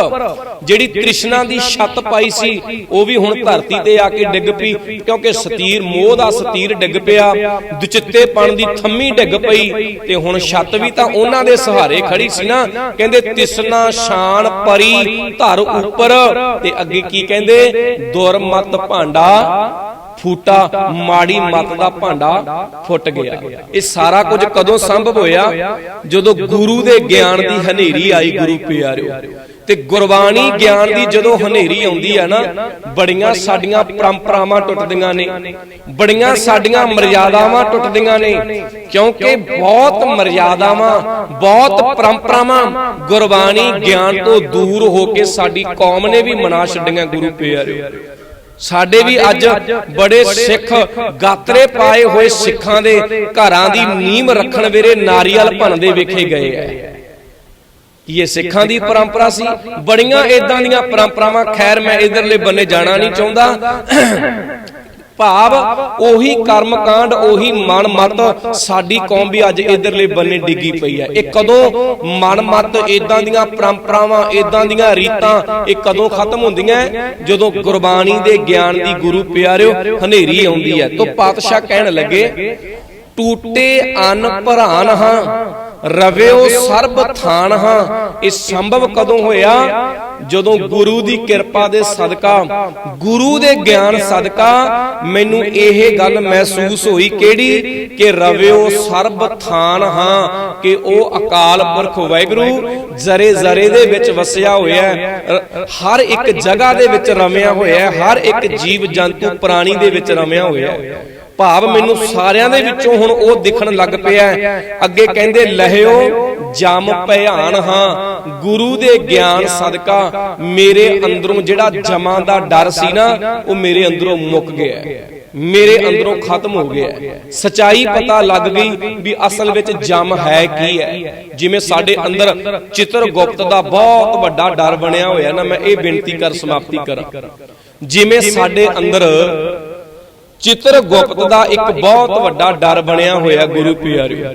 ਜਿਹੜੀ ਤ੍ਰਿਸ਼ਨਾ ਦੀ ਛੱਤ ਪਾਈ ਸੀ, ਉਹ ਵੀ ਹੁਣ ਧਰਤੀ ਤੇ ਆ ਕੇ ਡਿੱਗ ਪਈ, ਕਿਉਂਕਿ ਸਤੀਰ ਮੋਹ ਦਾ ਸਤੀਰ ਡਿੱਗ ਪਿਆ, ਦੁਚਿੱਤੇਪਣ ਦੀ ਥੰਮੀ ਡਿੱਗ ਪਈ, ਤੇ ਹੁਣ ਛੱਤ ਵੀ ਤਾਂ ਉਹਨਾਂ ਦੇ ਸਹਾਰੇ ਖੜੀ ਸੀ ਨਾ। ਕਹਿੰਦੇ ਤਿਸਨਾ ਸ਼ਾਨ ਪਰੀ ਧਰ ਉੱਪਰ, ਤੇ ਅੱਗੇ ਕੀ ਕਹਿੰਦੇ? ਦੁਰਮਤ ਭਾਂਡਾ ਫੂਟਾ, ਮਾੜੀ ਮਤ ਦਾ ਭਾਂਡਾ ਫੁੱਟ ਗਿਆ। ਇਹ ਸਾਰਾ ਕੁਝ ਕਦੋਂ ਸੰਭਵ ਹੋਇਆ? ਜਦੋਂ ਗੁਰੂ ਦੇ ਗਿਆਨ ਦੀ ਹਨੇਰੀ ਆਈ, ਗੁਰੂ ਪਿਆਰਿਓ। ਤੇ ਗੁਰਬਾਣੀ ਗਿਆਨ ਦੀ ਜਦੋਂ ਹਨੇਰੀ ਆਉਂਦੀ ਹੈ ਨਾ, ਬੜੀਆਂ ਸਾਡੀਆਂ ਪਰੰਪਰਾਵਾਂ ਟੁੱਟਦੀਆਂ ਨੇ। ਬੜੀਆਂ ਸਾਡੀਆਂ ਮਰਜ਼ਾਦਾਵਾਂ ਟੁੱਟਦੀਆਂ ਨੇ। ਕਿਉਂਕਿ ਬਹੁਤ ਮਰਿਆਦਾਵਾਂ, ਬਹੁਤ ਪਰੰਪਰਾਵਾਂ ਗੁਰਬਾਣੀ ਗਿਆਨ ਤੋਂ ਦੂਰ ਹੋ ਕੇ ਸਾਡੀ ਕੌਮ ਨੇ ਵੀ ਮਨਾ ਛੱਡੀਆਂ, ਗੁਰੂ ਪਿਆਰਿਓ। ਸਾਡੇ ਵੀ ਅੱਜ ਬੜੇ ਸਿੱਖ ਗਾਤਰੇ ਪਾਏ ਹੋਏ ਸਿੱਖਾਂ ਦੇ ਘਰਾਂ ਦੀ ਨੀਮ ਰੱਖਣ ਵੇਲੇ ਨਾਰੀਅਲ ਭੰਨਦੇ ਵੇਖੇ ਗਏ ਐ ਇਹ ਸਿੱਖਾਂ ਦੀ ਪਰੰਪਰਾ ਸੀ। ਬੜੀਆਂ ਇਦਾਂ ਦੀਆਂ ਪਰੰਪਰਾਵਾਂ। ਖੈਰ ਮੈਂ ਇਧਰਲੇ ਬੰਨੇ ਜਾਣਾ ਨਹੀਂ ਚਾਹੁੰਦਾ। ਭਾਵ ਉਹੀ ਕਰਮ ਕਾਂਡ ਉਹੀ ਮਨ ਮਤ ਸਾਡੀ ਕੌਮ ਵੀ ਅੱਜ ਇਧਰਲੇ ਬੰਨੇ ਡਿੱਗੀ ਪਈ ਹੈ ਇਹ ਕਦੋਂ ਮਨ ਮਤ ਇਦਾਂ ਦੀਆਂ ਪਰੰਪਰਾਵਾਂ ਇਦਾਂ ਦੀਆਂ ਰੀਤਾਂ ਇਹ ਕਦੋਂ ਖਤਮ ਹੁੰਦੀਆਂ ਜਦੋਂ ਗੁਰਬਾਣੀ ਦੇ ਗਿਆਨ ਦੀ ਗੁਰੂ ਪਿਆਰਿਓ ਹਨੇਰੀ ਆਉਂਦੀ ਹੈ। ਤੋਂ ਪਾਤਸ਼ਾਹ ਕਹਿਣ ਲੱਗੇ ਟੂਟੇ ਅਨ ਭਰਾਨ ਹਾਂ। ਰਵਿਓ ਸਰਬ ਥਾਨ ਹਾਂ। ਇਹ ਸੰਭਵ ਕਦੋਂ ਹੋਇਆ? ਜਦੋਂ ਗੁਰੂ ਦੀ ਕਿਰਪਾ ਦੇ ਸਦਕਾ, ਗੁਰੂ ਦੇ ਗਿਆਨ ਸਦਕਾ ਮੈਨੂੰ ਇਹ ਗੱਲ ਮਹਿਸੂਸ ਹੋਈ ਕਿਹੜੀ? ਕਿ ਰਵਿਓ ਸਰਬ ਥਾਨ ਹਾਂ ਕਿ ਉਹ ਅਕਾਲ ਪੁਰਖ ਵਾਹਿਗੁਰੂ ਜ਼ਰੇ ਜ਼ਰੇ ਦੇ ਵਿੱਚ ਵਸਿਆ ਹੋਇਆ ਹੈ। ਹਰ ਇੱਕ ਜਗ੍ਹਾ ਦੇ ਵਿੱਚ ਰਮਿਆ ਹੋਇਆ ਹੈ, ਹਰ ਇੱਕ ਜੀਵ ਜੰਤੂ ਪ੍ਰਾਣੀ ਦੇ ਵਿੱਚ ਰਮਿਆ ਹੋਇਆ ਹੈ। ਭਾਵ ਮੈਨੂੰ ਸਾਰਿਆਂ ਦੇ ਵਿੱਚੋਂ ਹੁਣ ਉਹ ਦਿਖਣ ਲੱਗ ਪਿਆ ਅੱਗੇ ਕਹਿੰਦੇ, ਲਹਿਓ, ਜਮ ਭਿਆਨ ਹਾਂ, ਗੁਰੂ ਦੇ ਗਿਆਨ ਸਦਕਾ, ਮੇਰੇ ਅੰਦਰੋਂ ਜਿਹੜਾ ਜਮਾਂ ਦਾ ਡਰ ਸੀ ਨਾ, ਉਹ ਮੇਰੇ ਅੰਦਰੋਂ ਮੁੱਕ ਗਿਆ ਮੇਰੇ ਅੰਦਰੋਂ ਖਤਮ ਹੋ ਗਿਆ ਸਚਾਈ ਪਤਾ ਲੱਗ ਗਈ ਵੀ ਅਸਲ ਵਿੱਚ ਜਮ ਹੈ ਕੀ ਹੈ। ਜਿਵੇਂ ਸਾਡੇ ਅੰਦਰ ਚਿੱਤਰ ਗੁਪਤ ਦਾ ਬਹੁਤ ਵੱਡਾ ਡਰ ਬਣਿਆ ਹੋਇਆ ਨਾ, ਮੈਂ ਇਹ ਬੇਨਤੀ ਕਰ, ਸਮਾਪਤੀ ਕਰਾਂ। ਜਿਵੇਂ ਸਾਡੇ ਅੰਦਰ ਚਿੱਤਰ ਗੁਪਤ ਦਾ ਇੱਕ ਬਹੁਤ ਵੱਡਾ ਡਰ ਬਣਿਆ ਹੋਇਆ ਗੁਰੂ ਪਿਆਰਿਓ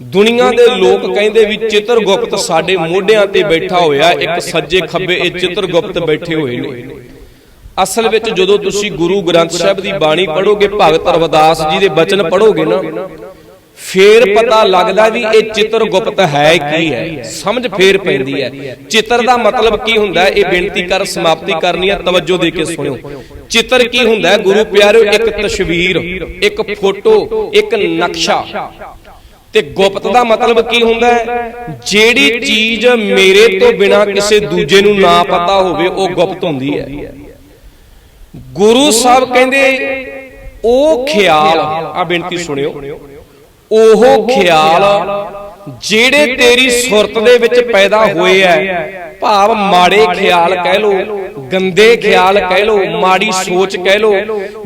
ਦੁਨੀਆ ਦੇ ਲੋਕ ਕਹਿੰਦੇ ਵੀ ਚਿੱਤਰ ਗੁਪਤ ਸਾਡੇ ਮੋਢਿਆਂ ਤੇ ਬੈਠਾ ਹੋਇਆ ਇੱਕ ਸੱਜੇ ਖੱਬੇ ਇਹ ਚਿੱਤਰ ਗੁਪਤ ਬੈਠੇ ਹੋਏ ਨੇ। ਅਸਲ ਵਿੱਚ ਜਦੋਂ ਤੁਸੀਂ ਗੁਰੂ ਗ੍ਰੰਥ ਸਾਹਿਬ ਦੀ ਬਾਣੀ ਪੜੋਗੇ ਭਗਤ ਰਵਿਦਾਸ ਜੀ ਦੇ ਬਚਨ ਪੜੋਗੇ ਨਾ। ਫੇਰ ਪਤਾ ਲੱਗਦਾ ਵੀ ਇਹ ਚਿੱਤਰ ਗੁਪਤ ਹੈ ਕੀ ਹੈ ਸਮਝ ਫੇਰ ਪੈਂਦੀ ਹੈ। ਚਿੱਤਰ ਦਾ ਮਤਲਬ ਕੀ ਹੁੰਦਾ ਇਹ ਬੇਨਤੀ ਕਰ ਸਮਾਪਤੀ ਕਰਨੀ ਹੈ। ਤਵੱਜੋ ਦੇ ਕੇ ਸੁਣਿਓ। ਚਿੱਤਰ ਕੀ ਹੁੰਦਾ ਗੁਰੂ ਪਿਆਰਿਓ ਇੱਕ ਤਸਵੀਰ ਇੱਕ ਫੋਟੋ ਇੱਕ ਨਕਸ਼ਾ। ਤੇ ਗੁਪਤ ਦਾ ਮਤਲਬ ਕੀ ਹੁੰਦਾ ਹੈ? ਜਿਹੜੀ ਚੀਜ਼ ਮੇਰੇ ਤੋਂ ਬਿਨਾ ਕਿਸੇ ਦੂਜੇ ਨੂੰ ਨਾ ਪਤਾ ਹੋਵੇ ਉਹ ਗੁਪਤ ਹੁੰਦੀ ਹੈ। ਗੁਰੂ ਸਾਹਿਬ ਕਹਿੰਦੇ ਉਹ ਖਿਆਲ ਆ ਬੇਨਤੀ ਸੁਣਿਓ ਉਹ ਖਿਆਲ ਜਿਹੜੇ ਤੇਰੀ ਸੁਰਤ ਦੇ ਵਿੱਚ ਪੈਦਾ ਹੋਏ ਐ ਭਾਵ ਮਾੜੇ ਖਿਆਲ ਕਹਿ ਲੋ ਗੰਦੇ ਖਿਆਲ ਕਹਿ ਲੋ ਮਾੜੀ ਸੋਚ ਕਹਿ ਲੋ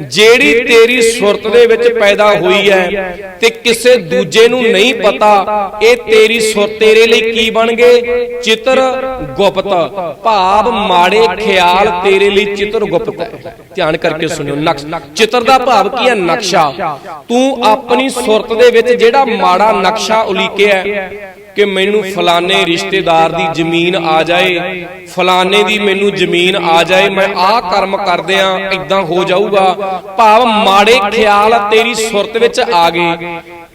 ਜਿਹੜੀ ਤੇਰੀ ਸੁਰਤ ਦੇ ਵਿੱਚ ਪੈਦਾ ਹੋਈ ਐ ਤੇ ਕਿਸੇ ਦੂਜੇ ਨੂੰ ਨਹੀਂ ਪਤਾ ਇਹ ਤੇਰੀ ਸੁਰਤ ਤੇਰੇ ਲਈ ਕੀ ਬਣ ਗਏ? ਚਿੱਤਰ ਗੁਪਤ। ਭਾਵ ਮਾੜੇ ਖਿਆਲ ਤੇਰੇ ਲਈ ਚਿੱਤਰ ਗੁਪਤ। ਹੈ ਧਿਆਨ ਕਰਕੇ ਸੁਣਿਓ ਨਕਸ਼। ਚਿੱਤਰ ਦਾ ਭਾਵ ਕੀ ਹੈ? ਨਕਸ਼ਾ। ਤੂੰ ਆਪਣੀ ਸੁਰਤ ਦੇ ਵਿੱਚ ਜਿਹੜਾ ਮਾੜਾ ਨਕਸ਼ਾ ਉਲੀਕਿਆ ਕਿ ਮੈਨੂੰ ਫਲਾਣੇ ਰਿਸ਼ਤੇਦਾਰ ਦੀ ਜ਼ਮੀਨ ਆ ਜਾਏ, ਫਲਾਣੇ ਦੀ ਮੈਨੂੰ ਜ਼ਮੀਨ ਆ ਜਾਏ, ਮੈਂ ਆਹ ਕਰਮ ਕਰਦਿਆਂ ਇਦਾਂ ਹੋ ਜਾਊਗਾ। ਭਾਵ ਮਾੜੇ ਖਿਆਲ ਤੇਰੀ ਸੁਰਤ ਵਿੱਚ ਆ ਗਏ।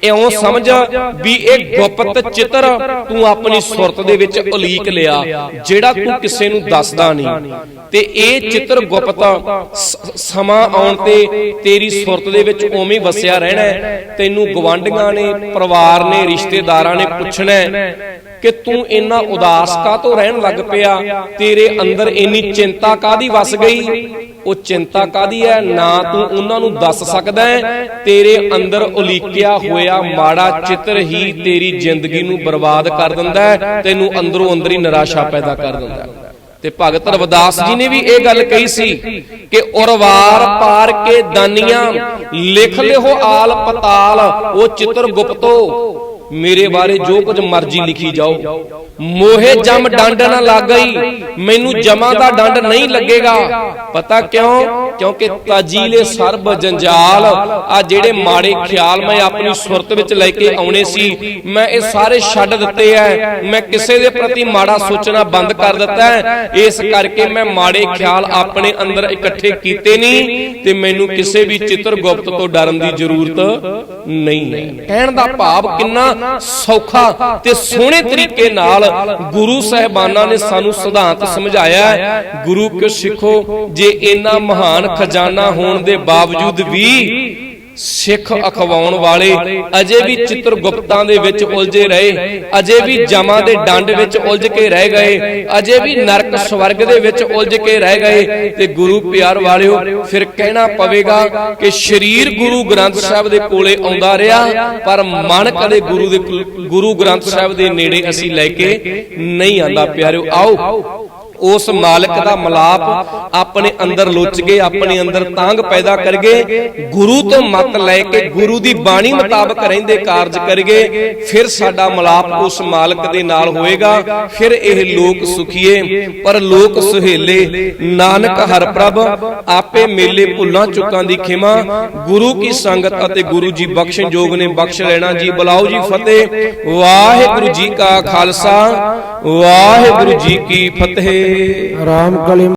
ਇਉਂ ਸਮਝ ਵੀ ਇਹ ਗੁਪਤ ਚਿੱਤਰ ਤੂੰ ਆਪਣੀ ਸੁਰਤ ਦੇ ਵਿੱਚ ਉਲੀਕ ਲਿਆ, ਜਿਹੜਾ ਤੂੰ ਕਿਸੇ ਨੂੰ ਦੱਸਦਾ ਨਹੀਂ। ਤੇ ਇਹ ਚਿੱਤਰ ਗੁਪਤ ਸਮਾਂ ਆਉਣ ਤੇ ਤੇਰੀ ਸੁਰਤ ਦੇ ਵਿੱਚ ਉਵੇਂ ਵਸਿਆ ਰਹਿਣਾ ਤੈਨੂੰ ਗਵਾਂਢੀਆਂ ਨੇ, ਪਰਿਵਾਰ ਨੇ, ਰਿਸ਼ਤੇਦਾਰਾਂ ਨੇ ਪੁੱਛਣਾ ਕਿ ਤੂੰ ਇੰਨਾ ਉਦਾਸ ਕਾ ਤੋਂ ਰਹਿਣ ਲੱਗ ਪਿਆ? ਤੇਰੇ ਅੰਦਰ ਇੰਨੀ ਚਿੰਤਾ ਕਾਦੀ ਵਸ ਗਈ? ਉਹ ਚਿੰਤਾ ਕਾਦੀ ਹੈ? ਨਾ ਤੂੰ ਉਹਨਾਂ ਨੂੰ ਦੱਸ ਸਕਦਾ ਹੈ। ਤੇਰੇ ਅੰਦਰ ਉਲੀਕਿਆ ਹੋਇਆ ਮਾੜਾ ਚਿੱਤਰ ਹੀ ਤੇਰੀ ਜ਼ਿੰਦਗੀ ਨੂੰ ਬਰਬਾਦ ਕਰ ਦਿੰਦਾ ਹੈ। ਤੈਨੂੰ ਅੰਦਰੋਂ ਅੰਦਰ ਹੀ ਨਿਰਾਸ਼ਾ ਪੈਦਾ ਕਰ ਦਿੰਦਾ ਹੈ। ਤੇ ਭਗਤ ਰਵਿਦਾਸ ਜੀ ਨੇ ਵੀ ਇਹ ਗੱਲ ਕਹੀ ਸੀ ਕਿ ਉਰਵਾਰ ਪਾਰ ਕੇ ਦਾਨੀਆਂ, ਲਿਖ ਲਿਓ ਆਲ ਪਤਾਲ, ਉਹ ਚਿੱਤਰ ਗੁਪਤੋ। ਮੇਰੇ ਬਾਰੇ ਜੋ ਕੁਝ ਮਰਜ਼ੀ ਲਿਖੀ ਜਾਓ। ਮੋਹੇ ਜਮ ਡੰਡ ਨਾ ਲੱਗ ਮੈਨੂੰ ਜਮਾਂ ਦਾ ਡੰਡ ਨਹੀਂ ਲੱਗੇਗਾ। ਪਤਾ ਕਿਉਂ? ਕਿਉਂਕਿ ਤਾਜੀਲੇ ਸਰਬ ਜੰਜਾਲ ਆ ਜਿਹੜੇ ਮਾੜੇ ਖਿਆਲ ਮੈਂ ਆਪਣੀ ਸੁਰਤ ਵਿੱਚ ਲੈ ਕੇ ਆਉਣੇ ਸੀ। ਮੈਂ ਇਹ ਸਾਰੇ ਛੱਡ ਦਿੱਤੇ ਐ। ਮੈਂ ਕਿਸੇ ਦੇ ਪ੍ਰਤੀ ਮਾੜਾ ਸੋਚਣਾ ਬੰਦ ਕਰ ਦਿੱਤਾ ਹੈ ਇਸ ਕਰਕੇ ਮੈਂ ਮਾੜੇ ਖਿਆਲ ਆਪਣੇ ਅੰਦਰ ਇਕੱਠੇ ਕੀਤੇ ਨਹੀਂ ਤੇ ਮੈਨੂੰ ਕਿਸੇ ਵੀ ਚਿੱਤਰ ਗੁਪਤ ਤੋਂ ਡਰਨ ਦੀ ਜ਼ਰੂਰਤ ਨਹੀਂ। ਹੈ ਕਹਿਣ ਦਾ ਭਾਵ ਕਿੰਨਾ ਸੌਖਾ ਤੇ ਸੋਹਣੇ ਤਰੀਕੇ ਨਾਲ ਗੁਰੂ ਸਾਹਿਬਾਨਾਂ ਨੇ ਸਾਨੂੰ ਸਿਧਾਂਤ ਸਮਝਾਇਆ ਹੈ, ਗੁਰੂ ਕੇ ਸਿੱਖੋ? ਜੇ ਇੰਨਾ ਮਹਾਨ ਖਜ਼ਾਨਾ ਹੋਣ ਦੇ ਬਾਵਜੂਦ ਵੀ ਸਿੱਖ ਅਖਵਾਉਣ ਵਾਲੇ ਅਜੇ ਵੀ ਚਿੱਤਰ ਗੁਪਤਾਂ ਦੇ ਵਿੱਚ ਉਲਝੇ ਰਹੇ ਅਜੇ ਵੀ ਜਮਾਂ ਦੇ ਡੰਡ ਵਿੱਚ ਉਲਝ ਕੇ ਰਹਿ ਗਏ ਅਜੇ ਵੀ ਨਰਕ ਸਵਰਗ ਦੇ ਵਿੱਚ ਉਲਝ ਕੇ ਰਹਿ ਗਏ ਤੇ ਗੁਰੂ ਪਿਆਰ ਵਾਲਿਓ ਫਿਰ ਕਹਿਣਾ ਪਵੇਗਾ ਕਿ ਸਰੀਰ ਗੁਰੂ ਗ੍ਰੰਥ ਸਾਹਿਬ ਦੇ ਕੋਲੇ ਆਉਂਦਾ ਰਿਹਾ ਪਰ ਮਨ ਕਦੇ ਗੁਰੂ ਦੇ ਗੁਰੂ ਗ੍ਰੰਥ ਸਾਹਿਬ ਦੇ ਨੇੜੇ ਅਸੀਂ ਲੈ ਕੇ ਨਹੀਂ ਆਂਦਾ ਪਿਆਰਿਓ ਆਓ। ਉਸ ਮਾਲਕ ਦਾ ਮਲਾਪ ਆਪਣੇ ਅੰਦਰ ਲੁੱਚ ਗਏ, ਆਪਣੇ ਅੰਦਰ ਤਾਂਗ ਪੈਦਾ ਕਰਗੇ ਗੁਰੂ ਤੋਂ ਮਤ ਲੈ ਕੇ ਗੁਰੂ ਦੀ ਬਾਣੀ ਮੁਤਾਬਕ ਰਹਿੰਦੇ ਕਾਰਜ ਕਰਗੇ ਫਿਰ ਸਾਡਾ ਮਲਾਪ ਉਸ ਮਾਲਕ ਦੇ ਨਾਲ ਹੋਏਗਾ, ਫਿਰ ਇਹ ਲੋਕ ਸੁਖੀਏ, ਪਰ ਲੋਕ ਸੁਹੇਲੇ, ਨਾਨਕ ਹਰ ਪ੍ਰਭ, ਆਪੇ ਮੇਲੇ ਭੁੱਲਾਂ ਚੁੱਕਾਂ ਦੀ ਖਿਮਾ, ਗੁਰੂ ਕੀ ਸੰਗਤ ਅਤੇ ਗੁਰੂ ਜੀ ਬਖਸ਼ਣ ਜੋਗ ਨੇ ਬਖਸ਼ ਲੈਣਾ ਜੀ, ਬੁਲਾਓ ਜੀ ਫਤਿਹ, ਵਾਹਿਗੁਰੂ ਜੀ ਕਾ ਖਾਲਸਾ, ਵਾਹਿਗੁਰੂ ਜੀ ਕੀ ਫਤਿਹ। ਰਾਮ ਕਲੀ